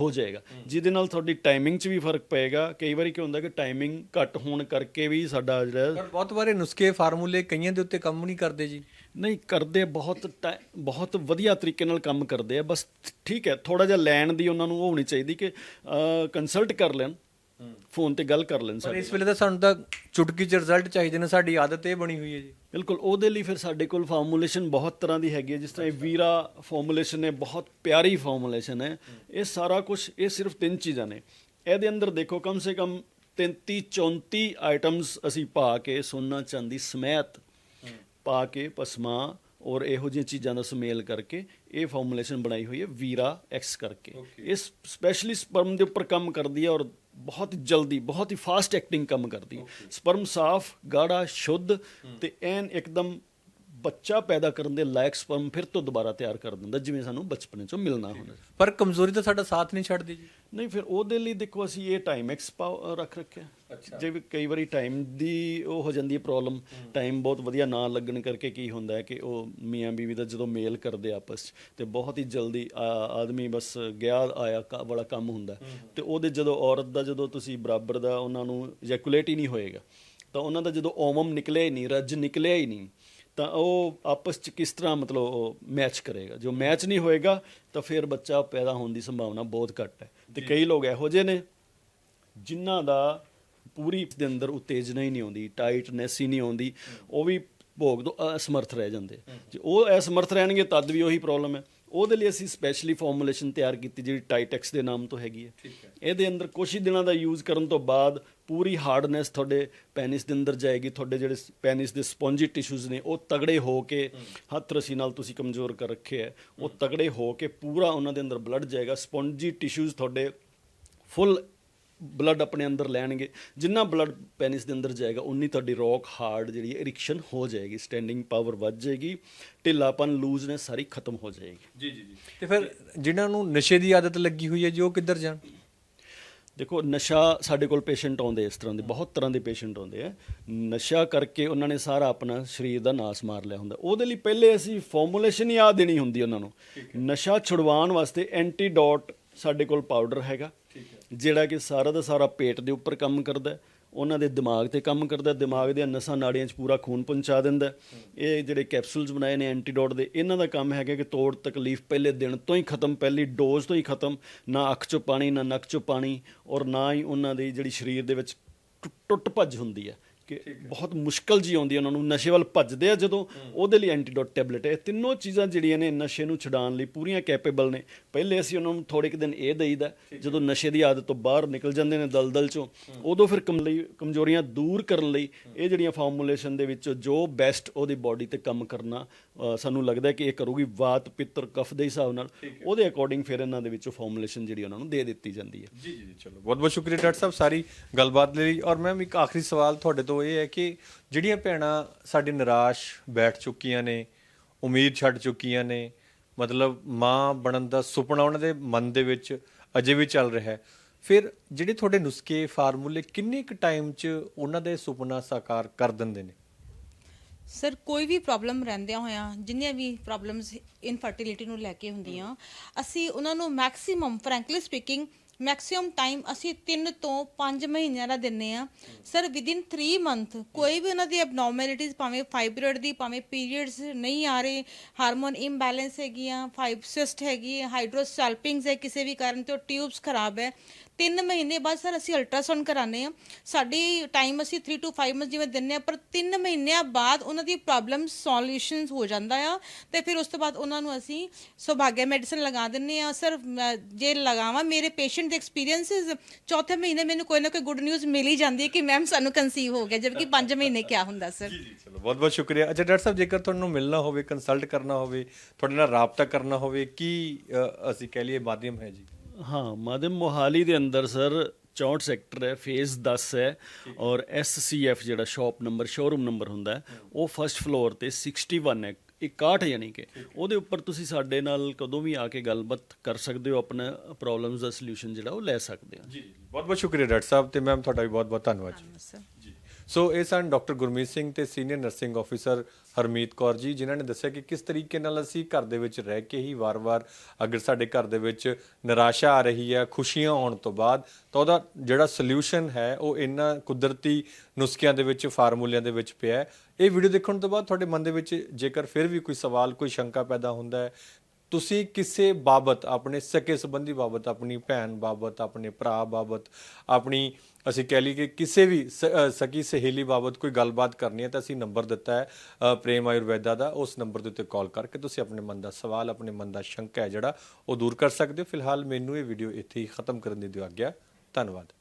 ਹੋ ਜਾਏਗਾ। ਜਿਹਦੇ ਨਾਲ ਤੁਹਾਡੀ ਟਾਈਮਿੰਗ 'ਚ ਵੀ ਫ਼ਰਕ ਪਏਗਾ। ਕਈ ਵਾਰੀ ਕੀ ਹੁੰਦਾ ਕਿ ਟਾਈਮਿੰਗ ਘੱਟ ਹੋਣ ਕਰਕੇ ਵੀ ਸਾਡਾ ਜਿਹੜਾ ਬਹੁਤ ਵਾਰੇ ਨੁਸਖੇ ਫਾਰਮੂਲੇ ਕਈਆਂ ਦੇ ਉੱਤੇ ਕੰਮ ਨਹੀਂ ਕਰਦੇ ਜੀ। ਨਹੀਂ ਕਰਦੇ ਬਹੁਤ ਟਾਈ- ਬਹੁਤ ਵਧੀਆ ਤਰੀਕੇ ਨਾਲ ਕੰਮ ਕਰਦੇ ਆ। ਬਸ ਠੀਕ ਹੈ ਥੋੜਾ ਜਿਹਾ ਲੈਣ ਦੀ ਉਹਨਾਂ ਨੂੰ ਉਹ ਹੋਣੀ ਚਾਹੀਦੀ ਕਿ ਕੰਸਲਟ ਕਰ ਲੈਣ। ਫੋਨ ਤੇ ਗੱਲ ਕਰ ਲੈਣ ਪਰ ਸਾਡੇ। ਇਸ ਵੇਲੇ ਤਾਂ ਸਾਨੂੰ ਤਾਂ ਚੁਟਕੀ 'ਚ ਰਿਜ਼ਲਟ ਚਾਹੀਦੇ ਨੇ ਸਾਡੀ ਆਦਤ ਇਹ ਬਣੀ ਹੋਈ ਹੈ ਜੀ। ਬਿਲਕੁਲ ਉਹਦੇ ਲਈ ਫਿਰ ਸਾਡੇ ਕੋਲ ਫਾਰਮੂਲੇਸ਼ਨ ਬਹੁਤ ਤਰ੍ਹਾਂ ਦੀ ਹੈਗੀ ਹੈ। ਜਿਸ ਤਰ੍ਹਾਂ ਇਹ ਵੀਰਾ ਫਾਰਮੂਲੇਸ਼ਨ ਹੈ ਬਹੁਤ ਪਿਆਰੀ ਫਾਰਮੂਲੇਸ਼ਨ ਹੈ। ਇਹ ਸਾਰਾ ਕੁਝ ਇਹ ਸਿਰਫ ਤਿੰਨ ਚੀਜ਼ਾਂ ਨੇ। ਇਹਦੇ ਅੰਦਰ ਦੇਖੋ ਕਮ ਸੇ ਕਮ 33 34 ਆਈਟਮਸ ਅਸੀਂ ਪਾ ਕੇ ਸੋਨਾ ਚਾਂਦੀ ਸਮੇਤ ਪਾ ਕੇ ਪਸਮਾ ਔਰ ਇਹੋ ਜਿਹੀਆਂ ਚੀਜ਼ਾਂ ਦਾ ਸੁਮੇਲ ਕਰਕੇ ਇਹ ਫਾਰਮੂਲੇਸ਼ਨ ਬਣਾਈ ਹੋਈ ਹੈ ਵੀਰਾ ਐਕਸ ਕਰਕੇ। ਇਹ ਸਪੈਸ਼ਲੀ ਸਪਰਮ ਦੇ ਉੱਪਰ ਕੰਮ ਕਰਦੀ ਹੈ ਔਰ ਬਹੁਤ ਜਲਦੀ ਬਹੁਤ ਹੀ ਫਾਸਟ ਐਕਟਿੰਗ ਕੰਮ ਕਰਦੀ ਹੈ। ਸਪਰਮ ਸਾਫ਼ ਗਾੜਾ ਸ਼ੁੱਧ ਤੇ ਐਨ ਇੱਕਦਮ ਬੱਚਾ ਪੈਦਾ ਕਰਨ ਦੇ ਲਾਇਕ ਸਪਰਮ ਫਿਰ ਤੋਂ ਦੁਬਾਰਾ ਤਿਆਰ ਕਰ ਦਿੰਦਾ ਜਿਵੇਂ ਸਾਨੂੰ ਬਚਪਨੇ ਚੋਂ ਮਿਲਣਾ ਹੁੰਦਾ ਪਰ ਕਮਜ਼ੋਰੀ ਤਾਂ ਸਾਡਾ ਸਾਥ ਨਹੀਂ ਛੱਡਦੀ ਜੀ। ਨਹੀਂ ਫਿਰ ਉਹਦੇ ਲਈ ਦੇਖੋ ਅਸੀਂ ਇਹ ਟਾਈਮ ਐਕਸ ਰੱਖ ਰੱਖਿਆ। ਜੇ ਵੀ ਕਈ ਵਾਰੀ ਟਾਈਮ ਦੀ ਉਹ ਹੋ ਜਾਂਦੀ ਹੈ ਪ੍ਰੋਬਲਮ ਟਾਈਮ ਬਹੁਤ ਵਧੀਆ ਨਾ ਲੱਗਣ ਕਰਕੇ ਕੀ ਹੁੰਦਾ ਹੈ ਕਿ ਉਹ ਮੀਆਂ ਬੀਵੀ ਦਾ ਜਦੋਂ ਮੇਲ ਕਰਦੇ ਆਪਸ 'ਚ ਤੇ ਬਹੁਤ ਹੀ ਜਲਦੀ ਆ- ਆਦਮੀ ਬਸ ਗਿਆ ਆਇਆ ਬੜਾ ਕੰਮ ਹੁੰਦਾ। ਤੇ ਉਹਦੇ ਜਦੋਂ ਔਰਤ ਦਾ ਜਦੋਂ ਤੁਸੀਂ ਬਰਾਬਰ ਦਾ ਉਹਨਾਂ ਨੂੰ ਇਜੈਕੂਲੇਟ ਹੀ ਨਹੀਂ ਹੋਏਗਾ ਤਾਂ ਉਹਨਾਂ ਦਾ ਜਦੋਂ ਓਮਮ ਨਿਕਲਿਆ ਹੀ ਨਹੀਂ ਰੱਜ ਨਿਕਲਿਆ ਹੀ ਨਹੀਂ ਤਾਂ ਉਹ ਆਪਸ ਚ ਕਿਸ ਤਰ੍ਹਾਂ ਮਤਲਬ ਉਹ ਮੈਚ ਕਰੇਗਾ? ਜੋ ਮੈਚ ਨਹੀਂ ਹੋਏਗਾ ਤਾਂ ਫਿਰ ਬੱਚਾ ਪੈਦਾ ਹੋਣ ਦੀ ਸੰਭਾਵਨਾ ਬਹੁਤ ਘੱਟ ਹੈ। ਤੇ ਕਈ ਲੋਕ ਇਹੋ ਜਿਹੇ ਨੇ ਜਿਨ੍ਹਾਂ ਦਾ ਪੂਰੀ ਦੇ ਅੰਦਰ ਉਤੇਜਨਾ ਹੀ ਨਹੀਂ ਆਉਂਦੀ ਟਾਈਟਨੈਸ ਹੀ ਨਹੀਂ ਆਉਂਦੀ। ਉਹ ਵੀ ਭੋਗ ਤੋਂ ਅਸਮਰਥ ਰਹਿ ਜਾਂਦੇ। ਜੇ ਉਹ ਅਸਮਰਥ ਰਹਿਣਗੇ ਤਦ ਵੀ ਉਹੀ ਪ੍ਰੋਬਲਮ ਹੈ। ਉਹਦੇ ਲਈ ਅਸੀਂ ਸਪੈਸ਼ਲੀ ਫਾਰਮੂਲੇਸ਼ਨ ਤਿਆਰ ਕੀਤੀ ਜਿਹੜੀ ਟਾਈਟੈਕਸ ਦੇ ਨਾਮ ਤੋਂ ਹੈਗੀ ਹੈ। ਇਹਦੇ ਅੰਦਰ ਕੁਝ ਹੀ ਦਿਨਾਂ ਦਾ ਯੂਜ਼ ਕਰਨ ਤੋਂ ਬਾਅਦ ਪੂਰੀ ਹਾਰਡਨੈਸ ਤੁਹਾਡੇ ਪੈਨਿਸ ਦੇ ਅੰਦਰ ਜਾਏਗੀ, ਤੁਹਾਡੇ ਜਿਹੜੇ ਪੈਨਿਸ ਦੇ ਸਪੌਂਜੀ ਟਿਸ਼ੂਜ਼ ਨੇ, ਉਹ ਤਗੜੇ ਹੋ ਕੇ ਹੱਥ ਰਸੀ ਨਾਲ ਤੁਸੀਂ ਕਮਜ਼ੋਰ ਕਰ ਰੱਖੇ ਹੈ। ਉਹ ਤਗੜੇ ਹੋ ਕੇ ਪੂਰਾ ਉਹਨਾਂ ਦੇ ਅੰਦਰ ਬਲੱਡ ਜਾਏਗਾ ਸਪੌਂਜੀ ਟਿਸ਼ੂਜ਼ ਤੁਹਾਡੇ ਫੁੱਲ ਬਲੱਡ ਆਪਣੇ ਅੰਦਰ ਲੈਣਗੇ। ਜਿੰਨਾ ਬਲੱਡ ਪੈਨਿਸ ਦੇ ਅੰਦਰ ਜਾਏਗਾ, ਉਨੀ ਤੁਹਾਡੀ ਰੌਕ ਹਾਰਡ ਜਿਹੜੀ ਇਰਿਕਸ਼ਨ ਹੋ ਜਾਏਗੀ ਸਟੈਂਡਿੰਗ ਪਾਵਰ ਵੱਧ ਜਾਏਗੀ, ਢਿੱਲਾਪਨ ਲੂਜ਼ਨੈਸ ਸਾਰੀ ਖਤਮ ਹੋ ਜਾਏਗੀ। ਜੀ ਜੀ ਜੀ। ਤੇ ਫਿਰ ਜਿਨ੍ਹਾਂ ਨੂੰ ਨਸ਼ੇ ਦੀ ਆਦਤ ਲੱਗੀ ਹੋਈ ਹੈ ਜੀ, ਉਹ ਕਿੱਧਰ ਜਾਣ? ਦੇਖੋ ਨਸ਼ਾ ਸਾਡੇ ਕੋਲ ਪੇਸ਼ੈਂਟ ਆਉਂਦੇ ਇਸ ਤਰ੍ਹਾਂ ਦੇ ਬਹੁਤ ਤਰ੍ਹਾਂ ਦੇ ਪੇਸ਼ੈਂਟ ਆਉਂਦੇ ਆ। ਨਸ਼ਾ ਕਰਕੇ ਉਹਨਾਂ ਨੇ ਸਾਰਾ ਆਪਣਾ ਸਰੀਰ ਦਾ ਨਾਸ ਮਾਰ ਲਿਆ ਹੁੰਦਾ। ਉਹਦੇ ਲਈ ਪਹਿਲੇ ਅਸੀਂ ਫਾਰਮੂਲੇਸ਼ਨ ਹੀ ਆ ਦੇਣੀ ਹੁੰਦੀ ਉਹਨਾਂ ਨੂੰ। ਨਸ਼ਾ ਛੁਡਵਾਉਣ ਵਾਸਤੇ ਐਂਟੀਡੋਟ ਸਾਡੇ ਕੋਲ ਪਾਊਡਰ ਹੈਗਾ ਜਿਹੜਾ ਕਿ ਸਾਰਾ ਦਾ ਸਾਰਾ ਪੇਟ ਦੇ ਉੱਪਰ ਕੰਮ ਕਰਦਾ ਹੈ। ਉਹਨਾਂ ਦੇ ਦਿਮਾਗ ਤੇ ਕੰਮ ਕਰਦਾ ਦਿਮਾਗ ਦੀਆਂ ਨਸਾਂ ਨਾੜੀਆਂ 'ਚ ਪੂਰਾ ਖੂਨ ਪਹੁੰਚਾ ਦਿੰਦਾ ਇਹ ਜਿਹੜੇ ਕੈਪਸੂਲਸ ਬਣਾਏ ਨੇ, ਐਂਟੀਡੋਟ ਦੇ, ਇਹਨਾਂ ਦਾ ਕੰਮ ਹੈਗਾ ਕਿ ਤੋੜ, ਤਕਲੀਫ ਪਹਿਲੇ ਦਿਨ ਤੋਂ ਹੀ ਖਤਮ, ਪਹਿਲੀ ਡੋਜ਼ ਤੋਂ ਹੀ ਖਤਮ, ਨਾ ਅੱਖ 'ਚੋਂ ਪਾਣੀ, ਨਾ ਨੱਕ 'ਚੋਂ ਪਾਣੀ ਔਰ ਨਾ ਹੀ ਉਹਨਾਂ ਦੀ ਜਿਹੜੀ ਸਰੀਰ ਦੇ ਵਿੱਚ ਟੁ- ਟੁੱਟ ਭੱਜ ਹੁੰਦੀ ਹੈ। ਕਿ ਬਹੁਤ ਮੁਸ਼ਕਲ ਜੀ ਆਉਂਦੀ ਹੈ ਉਹਨਾਂ ਨੂੰ ਨਸ਼ੇ ਵੱਲ ਭੱਜਦੇ ਆ ਜਦੋਂ ਉਹਦੇ ਲਈ ਐਂਟੀਡੋਟ ਟੈਬਲੇਟ ਹੈ। ਇਹ ਤਿੰਨੋਂ ਚੀਜ਼ਾਂ ਜਿਹੜੀਆਂ ਨੇ ਨਸ਼ੇ ਨੂੰ ਛਡਾਉਣ ਲਈ ਪੂਰੀਆਂ ਕੈਪੇਬਲ ਨੇ। ਪਹਿਲੇ ਅਸੀਂ ਉਹਨਾਂ ਨੂੰ ਥੋੜੇ ਕੁ ਦਿਨ ਇਹ ਦੇਈਦਾ ਜਦੋਂ ਨਸ਼ੇ ਦੀ ਆਦਤ ਤੋਂ ਬਾਹਰ ਨਿਕਲ ਜਾਂਦੇ ਨੇ ਦਲਦਲ ਚੋਂ ਉਦੋਂ ਫਿਰ ਕਮਜ਼ੋਰੀਆਂ ਦੂਰ ਕਰਨ ਲਈ ਇਹ ਜਿਹੜੀਆਂ ਫਾਰਮੂਲੇਸ਼ਨ ਦੇ ਵਿੱਚ ਜੋ ਬੈਸਟ ਉਹਦੀ ਬਾਡੀ ਤੇ ਕੰਮ ਕਰਨਾ ਸਾਨੂੰ ਲੱਗਦਾ ਕਿ ਇਹ ਕਰੂਗੀ ਵਾਤ ਪਿੱਤਰ ਕਫ ਦੇ ਹਿਸਾਬ ਨਾਲ। ਉਹਦੇ ਅਕੋਰਡਿੰਗ ਫਿਰ ਇਹਨਾਂ ਦੇ ਵਿੱਚੋਂ ਫਾਰਮੂਲੇਸ਼ਨ ਜਿਹੜੀ ਉਹਨਾਂ ਨੂੰ ਦੇ ਦਿੱਤੀ ਜਾਂਦੀ ਹੈ। ਜੀ ਜੀ ਜੀ ਚਲੋ। ਬਹੁਤ ਬਹੁਤ ਸ਼ੁਕਰੀਆ ਡਾਕਟਰ ਸਾਹਿਬ ਸਾਰੀ ਗੱਲਬਾਤ ਲਈ। ਔਰ ਮੈਮ ਇੱਕ ਆਖਰੀ ਸਵਾਲ ਤੁਹਾਡੇ ਤੋਂ ਇਹ ਹੈ ਕਿ ਜਿਹੜੀਆਂ ਭੈਣਾਂ ਸਾਡੇ ਨਿਰਾਸ਼ ਬੈਠ ਚੁੱਕੀਆਂ ਨੇ, ਉਮੀਦ ਛੱਡ ਚੁੱਕੀਆਂ ਨੇ, ਮਤਲਬ ਮਾਂ ਬਣਨ ਦਾ ਸੁਪਨਾ ਉਹਨਾਂ ਦੇ ਮਨ ਦੇ ਵਿੱਚ ਅਜੇ ਵੀ ਚੱਲ ਰਿਹਾ ਹੈ। ਫਿਰ ਜਿਹੜੇ ਤੁਹਾਡੇ ਨੁਸਖੇ ਫਾਰਮੂਲੇ ਕਿੰਨੇ ਕੁ ਟਾਈਮ 'ਚ ਉਹਨਾਂ ਦੇ ਸੁਪਨਾ ਸਾਕਾਰ ਕਰ ਦਿੰਦੇ ਨੇ? ਸਰ, ਕੋਈ ਵੀ ਪ੍ਰੋਬਲਮ ਰਹਿੰਦਿਆਂ ਹੋਇਆਂ, ਜਿੰਨੀਆਂ ਵੀ ਪ੍ਰੋਬਲਮਸ ਇਨਫਰਟੀਲਿਟੀ ਨੂੰ ਲੈ ਕੇ ਹੁੰਦੀਆਂ, ਅਸੀਂ ਉਹਨਾਂ ਨੂੰ maximum, frankly speaking maximum time ਅਸੀਂ 3 ਤੋਂ 5 ਮਹੀਨਿਆਂ ਦਾ ਦਿੰਨੇ ਆ ਸਰ ਵਿਦਿਨ 3 ਮੰਥ ਕੋਈ ਵੀ ਉਹਨਾਂ ਦੀ ਐਬਨੋਰਮੈਲਿਟੀਜ਼ ਭਾਵੇਂ ਫਾਈਬਰੋਇਡ ਦੀ, ਭਾਵੇਂ ਪੀਰੀਅਡਸ ਨਹੀਂ ਆ ਰਹੇ ਹਾਰਮੋਨ ਇੰਬੈਲੈਂਸ ਹੈਗੀਆਂ ਫਾਈਬਸਿਸਟ ਹੈਗੀ ਹੈ ਹਾਈਡਰੋਸੈਲਪਿੰਗਸ ਹੈ, ਕਿਸੇ ਵੀ ਕਾਰਨ ਤੋਂ ਟਿਊਬਸ ਖਰਾਬ ਹੈ। 3 ਮਹੀਨੇ ਬਾਅਦ ਸਰ ਅਸੀਂ ਅਲਟਰਾਸਾਊਂਡ ਕਰਾਉਂਦੇ ਆ ਸਾਡੀ ਟਾਈਮ ਅਸੀਂ 3 ਟੂ 5 ਮੰਥ ਜਿਵੇਂ ਦਿੰਨੇ ਆ ਪਰ 3 ਮਹੀਨਿਆਂ ਬਾਅਦ ਉਹਨਾਂ ਦੀ ਪ੍ਰੋਬਲਮ ਸੋਲੂਸ਼ਨਸ ਹੋ ਜਾਂਦਾ ਆ। ਤੇ ਫਿਰ ਉਸ ਤੋਂ ਬਾਅਦ ਉਹਨਾਂ ਨੂੰ ਅਸੀਂ ਸੁਭਾਗਿਆ ਮੈਡੀਸਨ ਲਗਾ ਦਿੰਨੇ ਆ ਸਰ ਜੇ ਲਗਾਵਾਂ ਮੇਰੇ ਪੇਸ਼ੈਂਟ ਦੇ ਐਕਸਪੀਰੀਐਂਸਸ ਚੌਥੇ ਮਹੀਨੇ ਮੈਨੂੰ ਕੋਈ ਨਾ ਕੋਈ ਗੁੱਡ ਨਿਊਜ਼ ਮਿਲ ਹੀ ਜਾਂਦੀ ਹੈ ਕਿ ਮੈਮ ਸਾਨੂੰ ਕਨਸੀਵ ਹੋ ਗਿਆ, ਜਦਕਿ 5 ਮਹੀਨੇ ਕਿਆ ਹੁੰਦਾ, ਸਰ? ਚਲੋ, ਬਹੁਤ ਬਹੁਤ ਸ਼ੁਕਰੀਆ। ਅੱਛਾ, ਡਾਕਟਰ ਸਾਹਿਬ, ਜੇਕਰ ਤੁਹਾਨੂੰ ਮਿਲਣਾ ਹੋਵੇ ਕੰਸਲਟ ਕਰਨਾ ਹੋਵੇ, ਤੁਹਾਡੇ ਨਾਲ ਰਾਬਤਾ ਕਰਨਾ ਹੋਵੇ, ਕੀ ਅਸੀਂ ਕਹਿ ਲਈਏ ਮਾਧਿਅਮ ਹੈ ਜੀ? ਹਾਂ ਮਾਧਿਮ ਮੋਹਾਲੀ ਦੇ ਅੰਦਰ ਸਰ 64 ਸੈਕਟਰ ਹੈ ਫੇਜ਼ 10 ਹੈ ਔਰ ਐਸਸੀਐਫ ਜਿਹੜਾ ਸ਼ਾਪ ਨੰਬਰ ਸ਼ੋਰੂਮ ਨੰਬਰ ਹੁੰਦਾ ਉਹ ਫਰਸਟ ਫਲੋਰ ਤੇ 61 ਹੈ 61 ਯਾਨੀ ਕਿ। ਉਹਦੇ ਉੱਪਰ ਤੁਸੀਂ ਸਾਡੇ ਨਾਲ ਕਦੋਂ ਵੀ ਆ ਕੇ ਗੱਲਬਾਤ ਕਰ ਸਕਦੇ ਹੋ ਆਪਣਾ ਪ੍ਰੋਬਲਮਸ ਦਾ ਸੋਲੂਸ਼ਨ ਜਿਹੜਾ ਉਹ ਲੈ ਸਕਦੇ ਹੋ। ਜੀ ਬਹੁਤ ਬਹੁਤ ਸ਼ੁਕਰੀਆ ਡਾਕਟਰ ਸਾਹਿਬ ਤੇ ਮੈਮ ਤੁਹਾਡਾ ਵੀ ਬਹੁਤ ਬਹੁਤ ਧੰਨਵਾਦ ਜੀ। ਸਰ ਜੀ ਸੋ ਇਹ ਸਨ ਡਾਕਟਰ ਗੁਰਮੀਤ ਸਿੰਘ ਤੇ senior nursing officer Harmeet Kaur ji, ਜਿਨ੍ਹਾਂ ਨੇ ਦੱਸਿਆ ਕਿ ਕਿਸ ਤਰੀਕੇ ਨਾਲ ਅਸੀਂ ਘਰ ਦੇ ਵਿੱਚ ਰਹਿ ਕੇ ਹੀ ਵਾਰ-ਵਾਰ ਅਗਰ ਸਾਡੇ ਘਰ ਦੇ ਵਿੱਚ ਨਿਰਾਸ਼ਾ ਆ ਰਹੀ ਹੈ, ਖੁਸ਼ੀਆਂ ਆਉਣ ਤੋਂ ਬਾਅਦ, ਤਾਂ ਉਹਦਾ ਜਿਹੜਾ ਸੋਲੂਸ਼ਨ ਹੈ, ਉਹ ਇਹਨਾਂ ਕੁਦਰਤੀ ਨੁਸਖਿਆਂ ਦੇ ਵਿੱਚ, ਫਾਰਮੂਲਿਆਂ ਦੇ ਵਿੱਚ ਪਿਆ ਹੈ। ਇਹ ਵੀਡੀਓ ਦੇਖਣ ਤੋਂ ਬਾਅਦ ਤੁਹਾਡੇ ਮਨ ਦੇ ਵਿੱਚ ਜੇਕਰ ਫਿਰ ਵੀ ਕੋਈ ਸਵਾਲ, ਕੋਈ ਸ਼ੰਕਾ ਪੈਦਾ ਹੁੰਦਾ ਹੈ ਤੁਸੀਂ ਕਿਸੇ ਬਾਬਤ, ਆਪਣੇ ਸਕੇ ਸੰਬੰਧੀ ਬਾਬਤ, ਆਪਣੀ ਭੈਣ ਬਾਬਤ, ਆਪਣੇ ਭਰਾ ਬਾਬਤ, ਆਪਣੀ, ਅਸੀਂ ਕਹਿ ਲਈ ਕਿ ਕਿਸੇ ਵੀ ਸ- ਸਕੀ ਸਹੇਲੀ ਬਾਬਤ ਕੋਈ ਗੱਲਬਾਤ ਕਰਨੀ ਹੈ ਤਾਂ ਅਸੀਂ ਨੰਬਰ ਦਿੱਤਾ ਹੈ ਪ੍ਰੇਮ ਆਯੁਰਵੈਦਾ ਦਾ, ਉਸ ਨੰਬਰ ਦੇ ਉੱਤੇ ਕਾਲ ਕਰਕੇ ਤੁਸੀਂ ਆਪਣੇ ਮਨ ਦਾ ਸਵਾਲ, ਆਪਣੇ ਮਨ ਦਾ ਸ਼ੰਕਾ ਹੈ ਜਿਹੜਾ ਉਹ ਦੂਰ ਕਰ ਸਕਦੇ ਹੋ। ਫਿਲਹਾਲ ਮੈਨੂੰ ਇਹ ਵੀਡੀਓ ਇੱਥੇ ਹੀ ਖਤਮ ਕਰਨ ਦੀ ਦਿਓ ਆਗਿਆ। ਧੰਨਵਾਦ।